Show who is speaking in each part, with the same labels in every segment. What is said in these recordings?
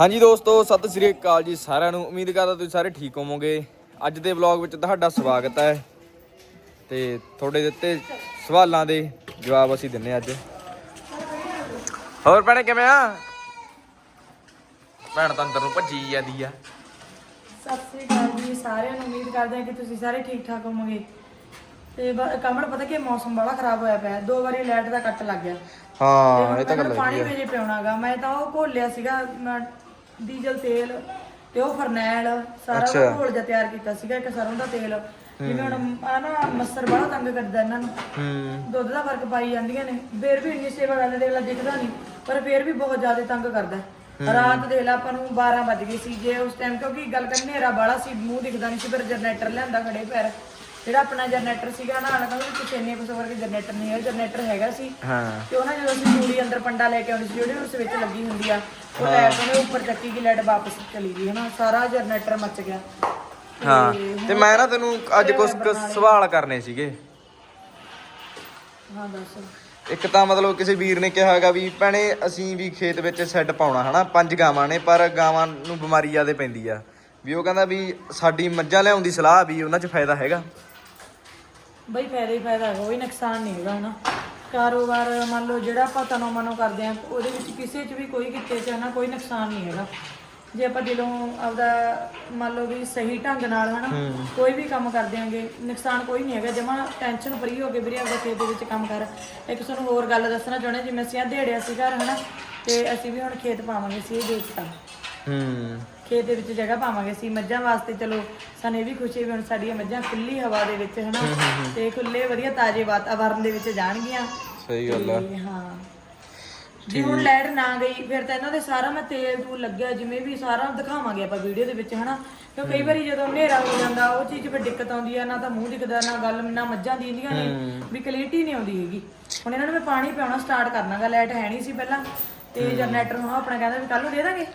Speaker 1: ਹਾਂਜੀ ਦੋਸਤੋ ਸਤਿ ਸ੍ਰੀ ਅਕਾਲ ਜੀ ਸਾਰਿਆਂ ਨੂੰ। ਉਮੀਦ ਕਰਦਾ ਤੁਸੀਂ ਸਾਰੇ ਠੀਕ ਹੋਵੋਗੇ। ਅੱਜ ਦੇ ਵਲੌਗ ਵਿੱਚ ਤੁਹਾਡਾ ਸਵਾਗਤ ਹੈ। ਤੇ ਤੁਹਾਡੇ ਦਿੱਤੇ ਸਵਾਲਾਂ ਦੇ ਜਵਾਬ ਅਸੀਂ ਦਿੰਨੇ ਅੱਜ। ਹੋਰ ਭੈਣੇ ਕਿਵੇਂ ਆ? ਭੈਣ ਤਾਂ ਅੰਦਰ ਨੂੰ ਭੱਜੀ ਜਾਂਦੀ ਆ।
Speaker 2: ਸਤਿ ਸ੍ਰੀ ਅਕਾਲ ਜੀ ਸਾਰਿਆਂ ਨੂੰ। ਉਮੀਦ ਕਰਦੇ ਹਾਂ ਕਿ ਤੁਸੀਂ ਸਾਰੇ ਠੀਕ ਠਾਕ ਹੋਵੋਗੇ। ਤੇ ਬ- ਕਮਲ ਪਤਾ ਕਿ ਮੌਸਮ ਬੜਾ ਖਰਾਬ ਹੋਇਆ ਪਿਆ। ਦੋ ਵਾਰੀ ਲਾਈਟ ਦਾ ਕੱਟ ਲੱਗ ਗਿਆ।
Speaker 1: ਹਾਂ ਇਹ ਤਾਂ ਗੱਲ
Speaker 2: ਪਾਣੀ
Speaker 1: ਹੈਗੀ ਆ
Speaker 2: ਮੈਂ ਤਾਂ ਉਹ ਘੋਲਿਆ ਸੀਗਾ ਮੈਂ ਡੀਜ਼ਲ ਤੇਲ ਤੇ ਉਹ ਫਰਨੈਲ ਸਾਰਾ ਘੋਲ ਜਿਹਾ ਤਿਆਰ ਕੀਤਾ ਸੀਗਾ ਇੱਕ ਸਰੋਂ ਦਾ ਤੇਲ। ਜਿਵੇਂ ਹੁਣ ਆ ਨਾ ਮੱਸਰ ਬੜਾ ਤੰਗ ਕਰਦਾ ਇਹਨਾਂ ਨੂੰ।
Speaker 1: ਹੂੰ।
Speaker 2: ਦੁੱਧ ਦਾ ਫ਼ਰਕ ਪਾਈ ਜਾਂਦੀਆਂ ਨੇ। ਫੇਰ ਵੀ ਇੰਨੀ ਸੇਵਾ ਕਰਦੇ ਦੇਖ ਲਾ ਦਿਖਦਾ ਨਹੀਂ ਪਰ ਫੇਰ ਵੀ ਬਹੁਤ ਜ਼ਿਆਦਾ ਤੰਗ ਕਰਦਾ। ਰਾਤ ਦੇ ਲਾ ਆਪਾਂ ਨੂੰ 12 ਵੱਜ ਗਏ ਸੀ। ਜੇ ਉਸ ਟਾਈਮ ਕਿਉਂਕਿ ਗੱਲ ਕਰ ਹਨੇਰਾ ਬਾਲਾ ਸੀ ਮੂੰਹ ਦਿਖਦਾ ਨਹੀਂ ਸੀ ਫਿਰ ਜਨਰੇਟਰ ਲਿਆਂਦਾ ਖੜੇ ਪੈਰ। ਜਿਹੜਾ ਆਪਣਾ ਜਨਰੇਟਰ ਸੀਗਾ ਨਾ ਨਾਲ ਕਹਿੰਦਾ ਕਿਸੇ ਇੰਨੇ ਕੁ ਵਰਗੇ ਜਨਰੇਟਰ ਨਹੀਂ ਹੈ ਜਨਰੇਟਰ ਹੈਗਾ ਸੀ।
Speaker 1: ਹਾਂ।
Speaker 2: ਤੇ ਉਹਨਾਂ ਜਦੋਂ ਅਸੀਂ ਪੂਰੀ ਅੰਦਰ ਪੰਡਾ ਲੈ ਕੇ ਆਉਂਦੇ ਸੀ ਜਿਹੜੀ ਉਸ ਵਿੱਚ ਲੱਗੀ ਹੁੰਦੀ ਆ। ਉਹ ਲੈਟ ਉਹਨੇ ਉੱਪਰ ਚੱਕੀ ਗਈ ਲੈਟ ਵਾਪਸ ਚਲੀ ਗਈ ਹਨਾ। ਸਾਰਾ ਜਨਰੇਟਰ ਮੱਚ ਗਿਆ।
Speaker 1: ਹਾਂ। ਤੇ ਮੈਂ ਨਾ ਤੈਨੂੰ ਅੱਜ ਕੁਝ ਕੁ ਸਵਾਲ ਕਰਨੇ ਸੀਗੇ।
Speaker 2: ਹਾਂ ਦੱਸ।
Speaker 1: ਇੱਕ ਤਾਂ ਮਤਲਬ ਕਿਸੇ ਵੀਰ ਨੇ ਕਿਹਾ ਹੈਗਾ ਵੀ ਭੈਣੇ ਅਸੀਂ ਵੀ ਖੇਤ ਵਿੱਚ ਸੈੱਟ ਪਾਉਣਾ ਹਨਾ। ਪੰਜ ਗਾਵਾਂ ਨੇ ਪਰ ਗਾਵਾਂ ਨੂੰ ਬਿਮਾਰੀ ਜ਼ਿਆਦੇ ਪੈਂਦੀ ਆ। ਵੀ ਉਹ ਕਹਿੰਦਾ ਵੀ ਸਾਡੀ ਮੱਝਾਂ ਲਿਆਉਣ ਦੀ ਸਲਾਹ ਵੀ ਉਹਨਾਂ 'ਚ ਫਾਇਦਾ ਹੈਗਾ।
Speaker 2: ਬਈ ਫਾਇਦਾ ਹੀ ਫਾਇਦਾ ਹੈਗਾ ਕੋਈ ਨੁਕਸਾਨ ਨਹੀਂ ਹੈਗਾ ਹਨਾ। ਕਾਰੋਬਾਰ ਮੰਨ ਲਓ ਜਿਹੜਾ ਆਪਾਂ ਤਨੋਂ ਮਨੋਂ ਕਰਦੇ ਆ ਉਹਦੇ ਵਿੱਚ ਕਿਸੇ 'ਚ ਵੀ ਕੋਈ ਕਿਤੇ 'ਚ ਨਾ ਕੋਈ ਨੁਕਸਾਨ ਨਹੀਂ ਹੈਗਾ। ਜੇ ਆਪਾਂ ਦਿਲੋਂ ਆਪਦਾ ਮੰਨ ਲਓ ਵੀ ਸਹੀ ਢੰਗ ਨਾਲ ਹਨਾ ਕੋਈ ਵੀ ਕੰਮ ਕਰਦੇ ਆਂਗੇ ਨੁਕਸਾਨ ਕੋਈ ਨਹੀਂ ਹੈਗਾ ਜਮਾ ਟੈਨਸ਼ਨ ਫਰੀ ਹੋ ਕੇ ਵੀਰੇ ਆਪਦਾ ਖੇਤ ਦੇ ਵਿੱਚ ਕੰਮ ਕਰ। ਇੱਕ ਤੁਹਾਨੂੰ ਹੋਰ ਗੱਲ ਦੱਸਣਾ ਚਾਹੁੰਦੇ ਜਿਵੇਂ ਅਸੀਂ ਆ ਦੇੜਿਆ ਸੀ ਘਰ ਹਨਾ ਤੇ ਅਸੀਂ ਵੀ ਹੁਣ ਖੇਤ ਪਾਵਾਂਗੇ ਸੀ ਇਹ ਵੇਚਤਾ।
Speaker 1: ਹੂੰ।
Speaker 2: ਖੇਤ ਦੇ ਵਿੱਚ ਜਗ੍ਹਾ ਪਾਵਾਂਗੇ ਸੀ ਮੱਝਾਂ ਵਾਸਤੇ ਚਲੋ ਸਾਨੂੰ ਇਹ ਵੀ ਖੁਸ਼ੀ ਵੀ ਹੁਣ ਸਾਡੀਆਂ ਮੱਝਾਂ ਖੁੱਲੀ ਹਵਾ ਦੇ ਵਿੱਚ ਹਨਾ? ਤੇ ਖੁੱਲੇ ਵਧੀਆ ਤਾਜ਼ੇ ਵਾਤਾਵਰਨ ਦੇ ਵਿੱਚ ਜਾਣਗੀਆਂ।
Speaker 1: ਸਹੀ ਗੱਲ ਆ।
Speaker 2: ਤੇ ਹਾਂ। ਜੇ ਹੁਣ ਲਾਈਟ ਨਾ ਗਈ ਫਿਰ ਤਾਂ ਇਹਨਾਂ ਦੇ ਸਾਰਾ ਮੈਂ ਤੇਲ ਤੂਲ ਲੱਗਿਆ ਜਿਵੇਂ ਵੀ ਸਾਰਾ ਦਿਖਾਵਾਂਗੇ ਆਪਾਂ ਵੀਡੀਓ ਦੇ ਵਿੱਚ ਹਨਾ? ਕਿਉਂ ਕਈ ਵਾਰੀ ਜਦੋਂ ਹਨੇਰਾ ਹੋ ਜਾਂਦਾ ਉਹ ਚੀਜ਼ ਫਿਰ ਦਿੱਕਤ ਆਉਂਦੀ ਆ ਨਾ ਤਾਂ ਮੂੰਹ ਦਿਖਦਾ ਨਾ ਗੱਲ ਨਾ ਮੱਝਾਂ ਦੀਂਦੀਆਂ ਨੇ ਵੀ ਕਲੀਅਰਟੀ ਨਹੀਂ ਆਉਂਦੀ ਹੈਗੀ। ਹੁਣ ਇਹਨਾਂ ਨੂੰ ਮੈਂ ਪਾਣੀ ਪਿਆਉਣਾ ਸਟਾਰਟ ਕਰਨਾਗਾ ਲਾਈਟ ਹੈ ਨਹੀਂ ਸੀ ਪਹਿਲਾਂ। ਤੇ ਜਨਰੇਟਰ ਨੂੰ ਆਪਣਾ ਕਹਿੰਦਾ ਵੀ ਕੱਲ ਨੂੰ ਦੇ ਦਾਂਗੇ।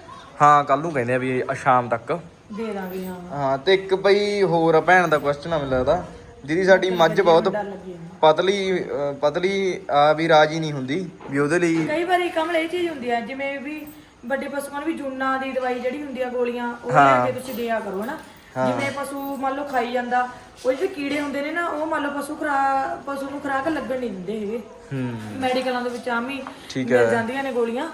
Speaker 1: ਹਾਂ ਕੱਲ ਨੂੰ ਕਹਿੰਦੇ ਆ ਵੀ ਆ ਸ਼ਾਮ ਤੱਕ।
Speaker 2: ਦੇ ਦਾਂਗੇ ਹਾਂ।
Speaker 1: ਹਾਂ ਤੇ ਇੱਕ ਬਈ ਹੋਰ ਆ ਭੈਣ ਦਾ ਕੁਐਸਚਨ ਆ ਮੈਨੂੰ ਲੱਗਦਾ। ਜਿਹਦੀ ਸਾਡੀ ਮੱਝ ਬਹੁਤ
Speaker 2: ਡਰ ਲੱਗੀ ਜਾਂਦਾ।
Speaker 1: ਪਤਲੀ ਅਹ ਪਤਲੀ ਆ ਵੀ ਰਾਜੀ ਨਹੀਂ ਹੁੰਦੀ ਵੀ ਉਹਦੇ ਲਈ
Speaker 2: ਕਈ ਵਾਰੀ ਕਮਲ ਇਹ ਚੀਜ਼ ਹੁੰਦੀ ਆ ਜਿਵੇਂ ਵੀ ਵੱਡੇ ਪਸ਼ੂਆਂ ਨੂੰ ਵੀ ਜੂਨਾ ਦੀ ਦਵਾਈ ਜਿਹੜੀ ਹੁੰਦੀ ਆ ਗੋਲੀਆਂ ਉਹ ਲੈ ਕੇ ਤੁਸੀਂ ਦਿਆ ਕਰੋ ਹਨਾ। ਜਿਵੇਂ ਪਸ਼ੂ ਮੰਨ ਲਓ ਖਾਈ ਜਾਂਦਾ ਉਹ ਜਿਹੜੇ ਕੀੜੇ ਹੁੰਦੇ ਨੇ ਨਾ ਉਹ ਮੰਨ ਲਓ ਪਸ਼ੂ ਖਰਾ ਪਸ਼ੂ ਨੂੰ ਖਰਾਕ ਲੱਗਣ ਨਹੀਂ ਦਿੰਦੇ ਹੈਗੇ।
Speaker 1: ਹੂੰ।
Speaker 2: ਮੈਡੀਕਲਾਂ ਦੇ ਵਿੱਚ ਆਮ ਹੀ
Speaker 1: ਠੀਕ
Speaker 2: ਮਿਲ ਜਾਂਦੀਆਂ ਨੇ ਗੋਲੀਆਂ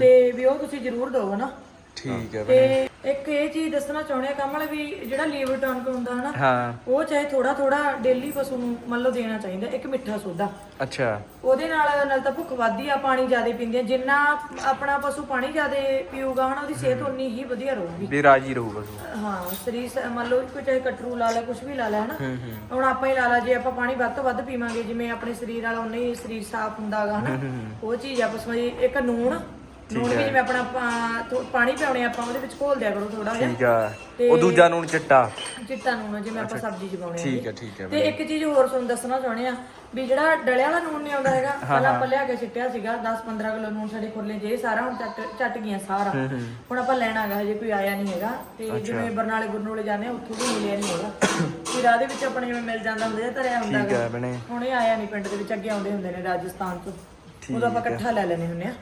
Speaker 2: ਤੇ ਵੀ ਉਹ ਤੁਸੀਂ ਜ਼ਰੂਰ ਦਿਓ ਹਨਾ।
Speaker 1: ਠੀਕ ਹੈ
Speaker 2: ਤੇ ਇੱਕ ਇਹ ਚੀਜ਼ ਦੱਸਣਾ ਚਾਹੁੰਦੇ ਆ ਕਮਲ ਵੀ ਜਿਹੜਾ ਲੀਵਰ ਟੌਨਕ ਹੁੰਦਾ ਹਨਾ
Speaker 1: ਹਾਂ।
Speaker 2: ਉਹ ਚਾਹੇ ਥੋੜਾ ਥੋੜਾ ਡੇਲੀ ਪਸ਼ੂ ਨੂੰ ਮੰਨ ਲਓ ਦੇਣਾ ਚਾਹੀਦਾ ਇੱਕ ਮਿੱਠਾ ਸੋਡਾ
Speaker 1: ਅੱਛਾ।
Speaker 2: ਉਹਦੇ ਨਾਲ ਨਾਲ ਤਾਂ ਭੁੱਖ ਵੱਧਦੀ ਆ ਪਾਣੀ ਜ਼ਿਆਦਾ ਪੀਂਦੇ ਆ ਜਿੰਨਾ ਆਪਣਾ ਪਸ਼ੂ ਪਾਣੀ ਜ਼ਿਆਦਾ ਪੀਊਗਾ ਹਨਾ ਉਹਦੀ ਸਿਹਤ ਉਨੀ ਹੀ ਵਧੀਆ ਰਹੂਗੀ।
Speaker 1: ਵੀ ਰਾਜੀ ਰਹੂ ਬਸ
Speaker 2: ਹਾਂ ਸਰੀਰ ਸ- ਮੰਨ ਲਓ ਕੋਈ ਚਾਹੇ ਕਟਰੂ ਲਾ ਲੈ ਕੁਝ ਵੀ ਲਾ ਲੈ ਹਨਾ। ਹੁਣ ਆਪਾਂ ਹੀ ਲਾ ਲਾ ਜੇ ਆਪਾਂ ਪਾਣੀ ਵੱਧ ਤੋਂ ਵੱਧ ਪੀਵਾਂਗੇ ਜਿਵੇਂ ਆਪਣੇ ਸਰੀਰ ਵਾਲਾ ਉਨਾ ਹੀ ਸਰੀਰ ਸਾਫ਼ ਹੁੰਦਾ ਹੈਗਾ ਹਨਾ। ਉਹ ਚੀਜ਼ ਆ ਪਸ਼ੂਆਂ ਦੀ ਇੱਕ ਨੂਣ ਨੂਣ ਵੀ ਜਿਵੇਂ ਆਪਣਾ ਪਾ- ਥੋ- ਪਾਣੀ ਪਿਆਉਣੇ ਆਪਾਂ ਉਹਦੇ ਵਿੱਚ ਘੋਲ ਦਿਆ ਕਰੋ ਥੋੜਾ ਜਿਹਾ।
Speaker 1: ਠੀਕ ਆ। ਉਹ ਦੂਜਾ ਨੂਣ ਚਿੱਟਾ।
Speaker 2: ਚਿੱਟਾ ਨੂਣ ਜਿਵੇਂ ਆਪਾਂ ਸਬਜ਼ੀ ਚ ਪਾਉਣੇ ਆ
Speaker 1: ਠੀਕ ਹੈ ਠੀਕ ਹੈ
Speaker 2: ਤੇ ਇੱਕ ਚੀਜ਼ ਹੋਰ ਤੁਹਾਨੂੰ ਦੱਸਣਾ ਚਾਹੁੰਦੇ ਆ ਵੀ ਜਿਹੜਾ ਡਲਿਆ ਵਾਲਾ ਨੂਨ ਨਹੀਂ ਆਉਂਦਾ ਹੈਗਾ ਪਹਿਲਾਂ ਆਪਾਂ ਲਿਆ ਕੇ ਸਿੱਟਿਆ ਸੀਗਾ 10-15 ਕਿਲੋ ਨੂਨ ਸਾਡੇ ਖੁਰਲੇ ਜੇ ਸਾਰਾ ਹੁਣ ਚੱਟ ਚੱਟ ਗਿਆ ਸਾਰਾ। ਹੁਣ ਆਪਾਂ ਲੈਣਾ ਹੈਗਾ ਹਜੇ ਕੋਈ ਆਇਆ ਨਹੀਂ ਹੈਗਾ। ਤੇ ਜਿਵੇਂ ਬਰਨਾਲੇ ਗੁਰਨੂਲੇ ਜਾਂਦੇ ਆ ਉੱਥੋਂ ਵੀ ਮਿਲਿਆ ਨਹੀਂ ਹੈਗਾ। ਫਿਰ ਰਾਹ ਦੇ ਵਿੱਚ ਆਪਣੇ ਜਿਵੇਂ ਮਿਲ ਜਾਂਦਾ ਹੁੰਦਾ ਜਾਂ ਧਰਿਆ ਹੁੰਦਾ
Speaker 1: ਠੀਕ
Speaker 2: ਹੈਗਾ।
Speaker 1: ਹੈ ਬਣੇ
Speaker 2: ਹੁਣ ਇਹ ਆਇਆ ਨਹੀਂ ਪਿੰਡ ਦੇ ਵਿੱਚ ਅੱਗੇ ਆਉਂਦੇ ਹੁੰਦੇ ਨੇ ਰਾਜਸਥਾਨ ਤੋਂ। ਉਦੋਂ ਆਪਾਂ ਇਕੱਠਾ ਲੈ ਲੈਣੇ ਹੁੰਦੇ ਆ।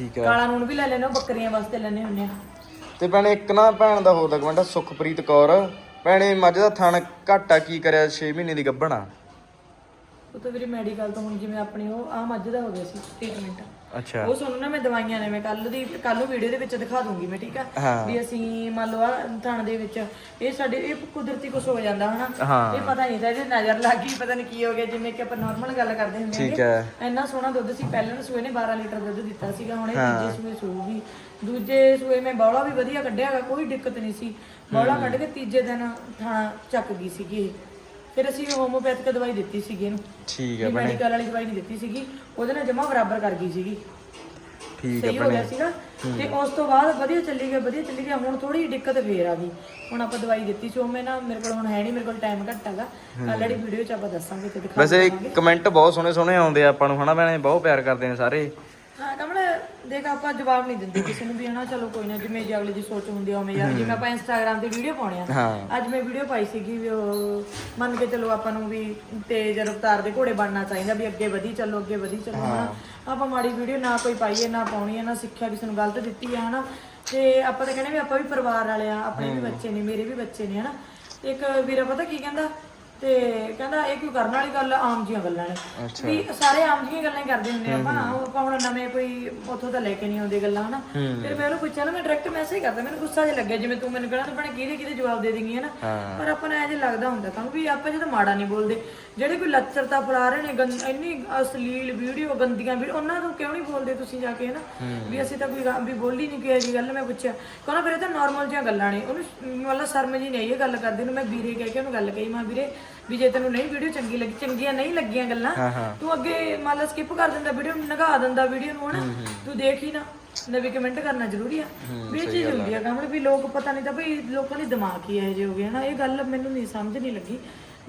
Speaker 1: ਠੀਕ ਹੈ
Speaker 2: ਕਾਲਾ ਨੂਨ ਵੀ ਲੈ ਲੈਣੇ ਬੱਕਰੀਆਂ ਵਾਸਤੇ ਲੈਣੇ ਹੁੰਦੇ ਆ।
Speaker 1: ਤੇ ਭੈਣੇ ਇੱਕ ਨਾ ਭੈਣ ਦਾ ਹੋਰ ਦਾ ਕਮੈਂਟ ਆ, ਸੁਖਪ੍ਰੀਤ ਕੌਰ। ਭੈਣੇ ਮੱਝ ਦਾ ਥਣ ਘਾਟਾ ਕੀ ਕਰਿਆ 6 ਮਹੀਨੇ ਦੀ ਗੱਭਣਾ
Speaker 2: ਉਹ ਤਾਂ ਵੀਰੇ ਮੈਡੀਕਲ ਤੋਂ ਹੁਣ ਜਿਵੇਂ ਆਪਣੀ ਉਹ ਆ ਮੱਝ ਦਾ ਹੋ ਗਿਆ ਸੀ ਟ੍ਰੀਟਮੈਂਟ
Speaker 1: ਅੱਛਾ।
Speaker 2: ਉਹ ਤੁਹਾਨੂੰ ਨਾ ਮੈਂ ਦਵਾਈਆਂ ਨੇ ਮੈਂ ਕੱਲ ਦੀ ਕੱਲ ਨੂੰ ਵੀਡੀਓ ਦੇ ਵਿੱਚ ਦਿਖਾ ਦੂੰਗੀ ਮੈਂ ਠੀਕ ਆ?
Speaker 1: ਹਾਂ।
Speaker 2: ਵੀ ਅਸੀਂ ਮੰਨ ਲਓ ਆ ਥਣ ਦੇ ਵਿੱਚ ਇਹ ਸਾਡੇ ਇਹ ਕੁਦਰਤੀ ਕੁਝ ਹੋ ਜਾਂਦਾ ਹਨਾ?
Speaker 1: ਹਾਂ।
Speaker 2: ਇਹ ਪਤਾ ਨਹੀਂ ਤਾਂ ਇਹਦੇ ਨਜ਼ਰ ਲੱਗ ਗਈ ਪਤਾ ਨਹੀਂ ਕੀ ਹੋ ਗਿਆ ਜਿਵੇਂ ਕਿ ਆਪਾਂ ਨਾਰਮਲ ਗੱਲ ਕਰਦੇ ਹੁੰਦੇ
Speaker 1: ਠੀਕ
Speaker 2: ਹੈਗੇ।
Speaker 1: ਹੈ।
Speaker 2: ਇੰਨਾ ਸੋਹਣਾ ਦੁੱਧ ਸੀ ਪਹਿਲਾਂ ਸੂਏ ਨੇ 12 ਲੀਟਰ ਦੁੱਧ ਦਿੱਤਾ ਸੀਗਾ ਹੁਣ ਇਹ ਤੀਜੇ ਸੂਏ ਸੂਗੀ। ਦੂਜੇ ਸੂਏ ਮੈਂ ਬੌਲਾ ਵੀ ਵਧੀਆ ਕੱਢਿਆਗਾ ਕੋਈ ਦਿੱਕਤ ਨਹੀਂ ਸੀ। ਬੌਲਾ ਕੱਢ ਕੇ ਤੀਜੇ ਦਿਨ ਥਾਣਾ ਚੱਕ ਗਈ ਸੀਗੀ ਇਹ। ਫਿਰ ਅਸੀਂ ਹੋਮੋਪੈਥਿਕ ਦਵਾਈ ਦਿੱਤੀ ਸੀਗੀ ਇਹਨੂੰ।
Speaker 1: ਠੀਕ ਹੈ
Speaker 2: ਮੈਡੀਕਲ ਵਾਲੀ ਦਵਾਈ ਨਹੀਂ ਦਿੱਤੀ ਸੀਗੀ। ਉਹਦੇ ਨਾਲ ਜਮਾ ਬਰਾਬਰ ਕਰ ਗਈ ਸੀਗੀ।
Speaker 1: ਠੀਕ ਹੈ
Speaker 2: ਸਹੀ ਹੋ ਗਿਆ ਸੀਗਾ ਤੇ ਉਸ ਤੋਂ ਬਾਅਦ ਵਧੀਆ ਚੱਲੀ ਗਿਆ ਵਧੀਆ ਚੱਲੀ ਗਿਆ। ਹੁਣ ਥੋੜੀ ਦਿੱਕਤ ਫੇਰ ਆ ਗਈ। ਹੁਣ ਆਪਾਂ ਦਵਾਈ ਦਿੱਤੀ ਸੀ। ਉਹ ਮੈਂ ਨਾ ਮੇਰੇ ਕੋਲ ਹੁਣ ਹੈ ਨਹੀਂ ਮੇਰੇ ਕੋਲ ਟਾਈਮ ਘੱਟ ਹੈਗਾ ਵਾਲੀ ਵੀਡੀਓ ਚ ਆਪਾਂ ਦੱਸਾਂਗੇ ਤੇ ਦਿਖਾ
Speaker 1: ਵੈਸੇ ਕਮੈਂਟ ਬਹੁਤ ਸੋਹਣੇ ਸੋਹਣੇ ਆਉਂਦੇ ਆ ਆਪਾਂ ਨੂੰ ਹਨਾ ਭੈਣੇ? ਬਹੁਤ ਪਿਆਰ ਕਰਦੇ ਨੇ ਸਾਰੇ।
Speaker 2: ਹਾਂ ਕਮਲ ਦੇਖ ਆਪਾਂ ਜਵਾਬ ਨਹੀਂ ਦਿੰਦੇ ਕਿਸੇ ਨੂੰ ਵੀ ਹਨਾ? ਚਲੋ ਕੋਈ ਨਾ ਜਿਵੇਂ ਜੇ ਅਗਲੇ ਦੀ ਸੋਚ ਹੁੰਦੀ ਆ ਉਵੇਂ ਯਾਰ ਜਿਵੇਂ ਆਪਾਂ ਇੰਸਟਾਗ੍ਰam ਤੇ ਵੀਡੀਓ ਪਾਉਣੇ ਆ।
Speaker 1: ਹਾਂ।
Speaker 2: ਅੱਜ ਮੈਂ ਵੀਡੀਓ ਪਾਈ ਸੀਗੀ ਵੀ ਉਹ ਮੰਨ ਕੇ ਚਲੋ ਆਪਾਂ ਨੂੰ ਵੀ ਤੇਜ਼ ਰਫ਼ਤਾਰ ਦੇ ਘੋੜੇ ਬਣਨਾ ਚਾਹੀਦਾ ਵੀ ਅੱਗੇ ਵਧੀ ਚੱਲੋ ਅੱਗੇ ਵਧੀ ਚੱਲੋ ਹਨਾ? ਆਪਾਂ ਮਾੜੀ ਵੀਡੀਓ ਨਾ ਕੋਈ ਪਾਈਏ ਨਾ ਪਾਉਣੀ ਹੈ ਨਾ ਸਿੱਖਿਆ ਕਿਸੇ ਨੂੰ ਗਲਤ ਦਿੱਤੀ ਹੈ ਹਨਾ? ਤੇ ਆਪਾਂ ਤਾਂ ਕਹਿੰਦੇ ਵੀ ਆਪਾਂ ਵੀ ਪਰਿਵਾਰ ਵਾਲੇ ਆ ਆਪਣੇ ਵੀ ਬੱਚੇ ਨੇ ਮੇਰੇ ਵੀ ਬੱਚੇ ਨੇ ਹਨਾ? ਤੇ ਇੱਕ ਵੀਰਾ ਪਤਾ ਕੀ ਕਹਿੰਦਾ? ਤੇ ਕਹਿੰਦਾ ਇਹ ਕਿਉਂ ਕਰਨ ਵਾਲੀ ਗੱਲ ਆ, ਆਮ ਜੀਆਂ ਗੱਲਾਂ ਨੇ। ਵੀ ਸਾਰੇ ਆਮ ਜੀਆਂ ਗੱਲਾਂ ਹੀ ਕਰਦੇ ਹੁੰਦੇ ਆ ਆਪਾਂ ਉਹ ਆਪਾਂ ਹੁਣ ਨਵੇਂ ਕੋਈ ਉੱਥੋਂ ਤਾਂ ਲੈ ਕੇ ਨਹੀਂ ਆਉਂਦੇ ਗੱਲਾਂ ਹਨਾ। ਫਿਰ ਮੈਂ ਉਹਨੂੰ ਪੁੱਛਿਆ ਨਾ ਮੈਂ ਡਾਇਰੈਕਟ ਮੈਸੇਜ ਕਰਦਾ ਮੈਨੂੰ ਗੁੱਸਾ ਜਿਹਾ ਲੱਗਿਆ ਜਿਵੇਂ ਤੂੰ ਮੈਨੂੰ ਕਹਿਣਾ ਬਣੇ ਕਿਹਦੇ ਕਿਹਦੇ ਜਵਾਬ ਦੇ ਦੇਂਗੀ ਹਨਾ। ਪਰ ਆਪਾਂ ਨੂੰ ਐਂ ਲੱਗਦਾ ਹੁੰਦਾ ਤਾਂ ਵੀ ਆਪਾਂ ਜਦੋਂ ਮਾੜਾ ਨਹੀਂ ਬੋਲਦੇ ਜਿਹੜੇ ਕੋਈ ਲੱਚਰਤਾ ਫਲਾ ਰਹੇ ਨੇ ਗੰਦ- ਇੰਨੀ ਅਸਲੀਲ ਵੀਡੀਓ ਗੰਦੀਆਂ ਵੀਡੀਓ ਉਹਨਾਂ ਨੂੰ ਕਿਉਂ ਨਹੀਂ ਬੋਲਦੇ ਤੁਸੀਂ ਜਾ ਕੇ ਹਨਾ? ਵੀ ਅਸੀਂ ਤਾਂ ਕੋਈ ਗਾ- ਵੀ ਬੋਲੀ ਨਹੀਂ ਕਿ ਜੀ ਗੱਲ ਮੈਂ ਪੁੱਛਿਆ। ਕਹਿੰਦਾ ਫਿਰ ਇਹ ਤਾਂ ਨਾਰਮਲ ਜਿਹੀਆਂ ਗੱਲਾਂ ਨੇ ਉਹਨੂੰ ਸ਼- ਮਤਲਬ ਸ਼ਰਮ ਜੀ ਨਹੀਂ ਇਹ ਗੱਲ ਕਰਦੇ ਨੂੰ ਮੈਂ ਵੀਰੇ ਕਹਿ ਕੇ ਉਹਨੂੰ ਗੱਲ ਕਹੀ ਮੈਂ ਵੀਰੇ ਵੀ ਜੇ ਤੈਨੂੰ ਨਹੀਂ ਵੀਡੀਓ ਚੰਗੀ ਲੱਗੀ ਚੰਗੀਆਂ ਨਹੀਂ ਲੱਗੀਆਂ ਗੱਲਾਂ ਤੂੰ ਅੱਗੇ ਮੰਨ ਲਾ ਸਕਿਪ ਕਰ ਦਿੰਦਾ ਵੀਡੀਓ ਨੂੰ ਨਗਾ ਦਿੰਦਾ ਵੀਡੀਓ ਨੂੰ ਹਨਾ? ਤੂੰ ਦੇਖ ਹੀ ਨਾ ਨਵੀਂ ਕਮੈਂਟ ਕਰਨਾ ਜ਼ਰੂਰੀ ਆ। ਵੀ ਇਹ ਚੀਜ਼ ਹੁੰਦੀ ਆ ਕਮਲ ਵੀ ਲੋਕ ਪਤਾ ਨਹੀਂ ਤਾਂ ਭਈ ਲੋਕਾਂ ਦੇ ਦਿਮਾਗ ਹੀ ਇਹੋ ਜਿਹੇ ਹੋ ਗਏ ਹਨਾ? ਇਹ ਗੱਲ ਮੈਨੂੰ ਨਹੀਂ ਸਮਝ ਨਹੀਂ ਲੱਗੀ।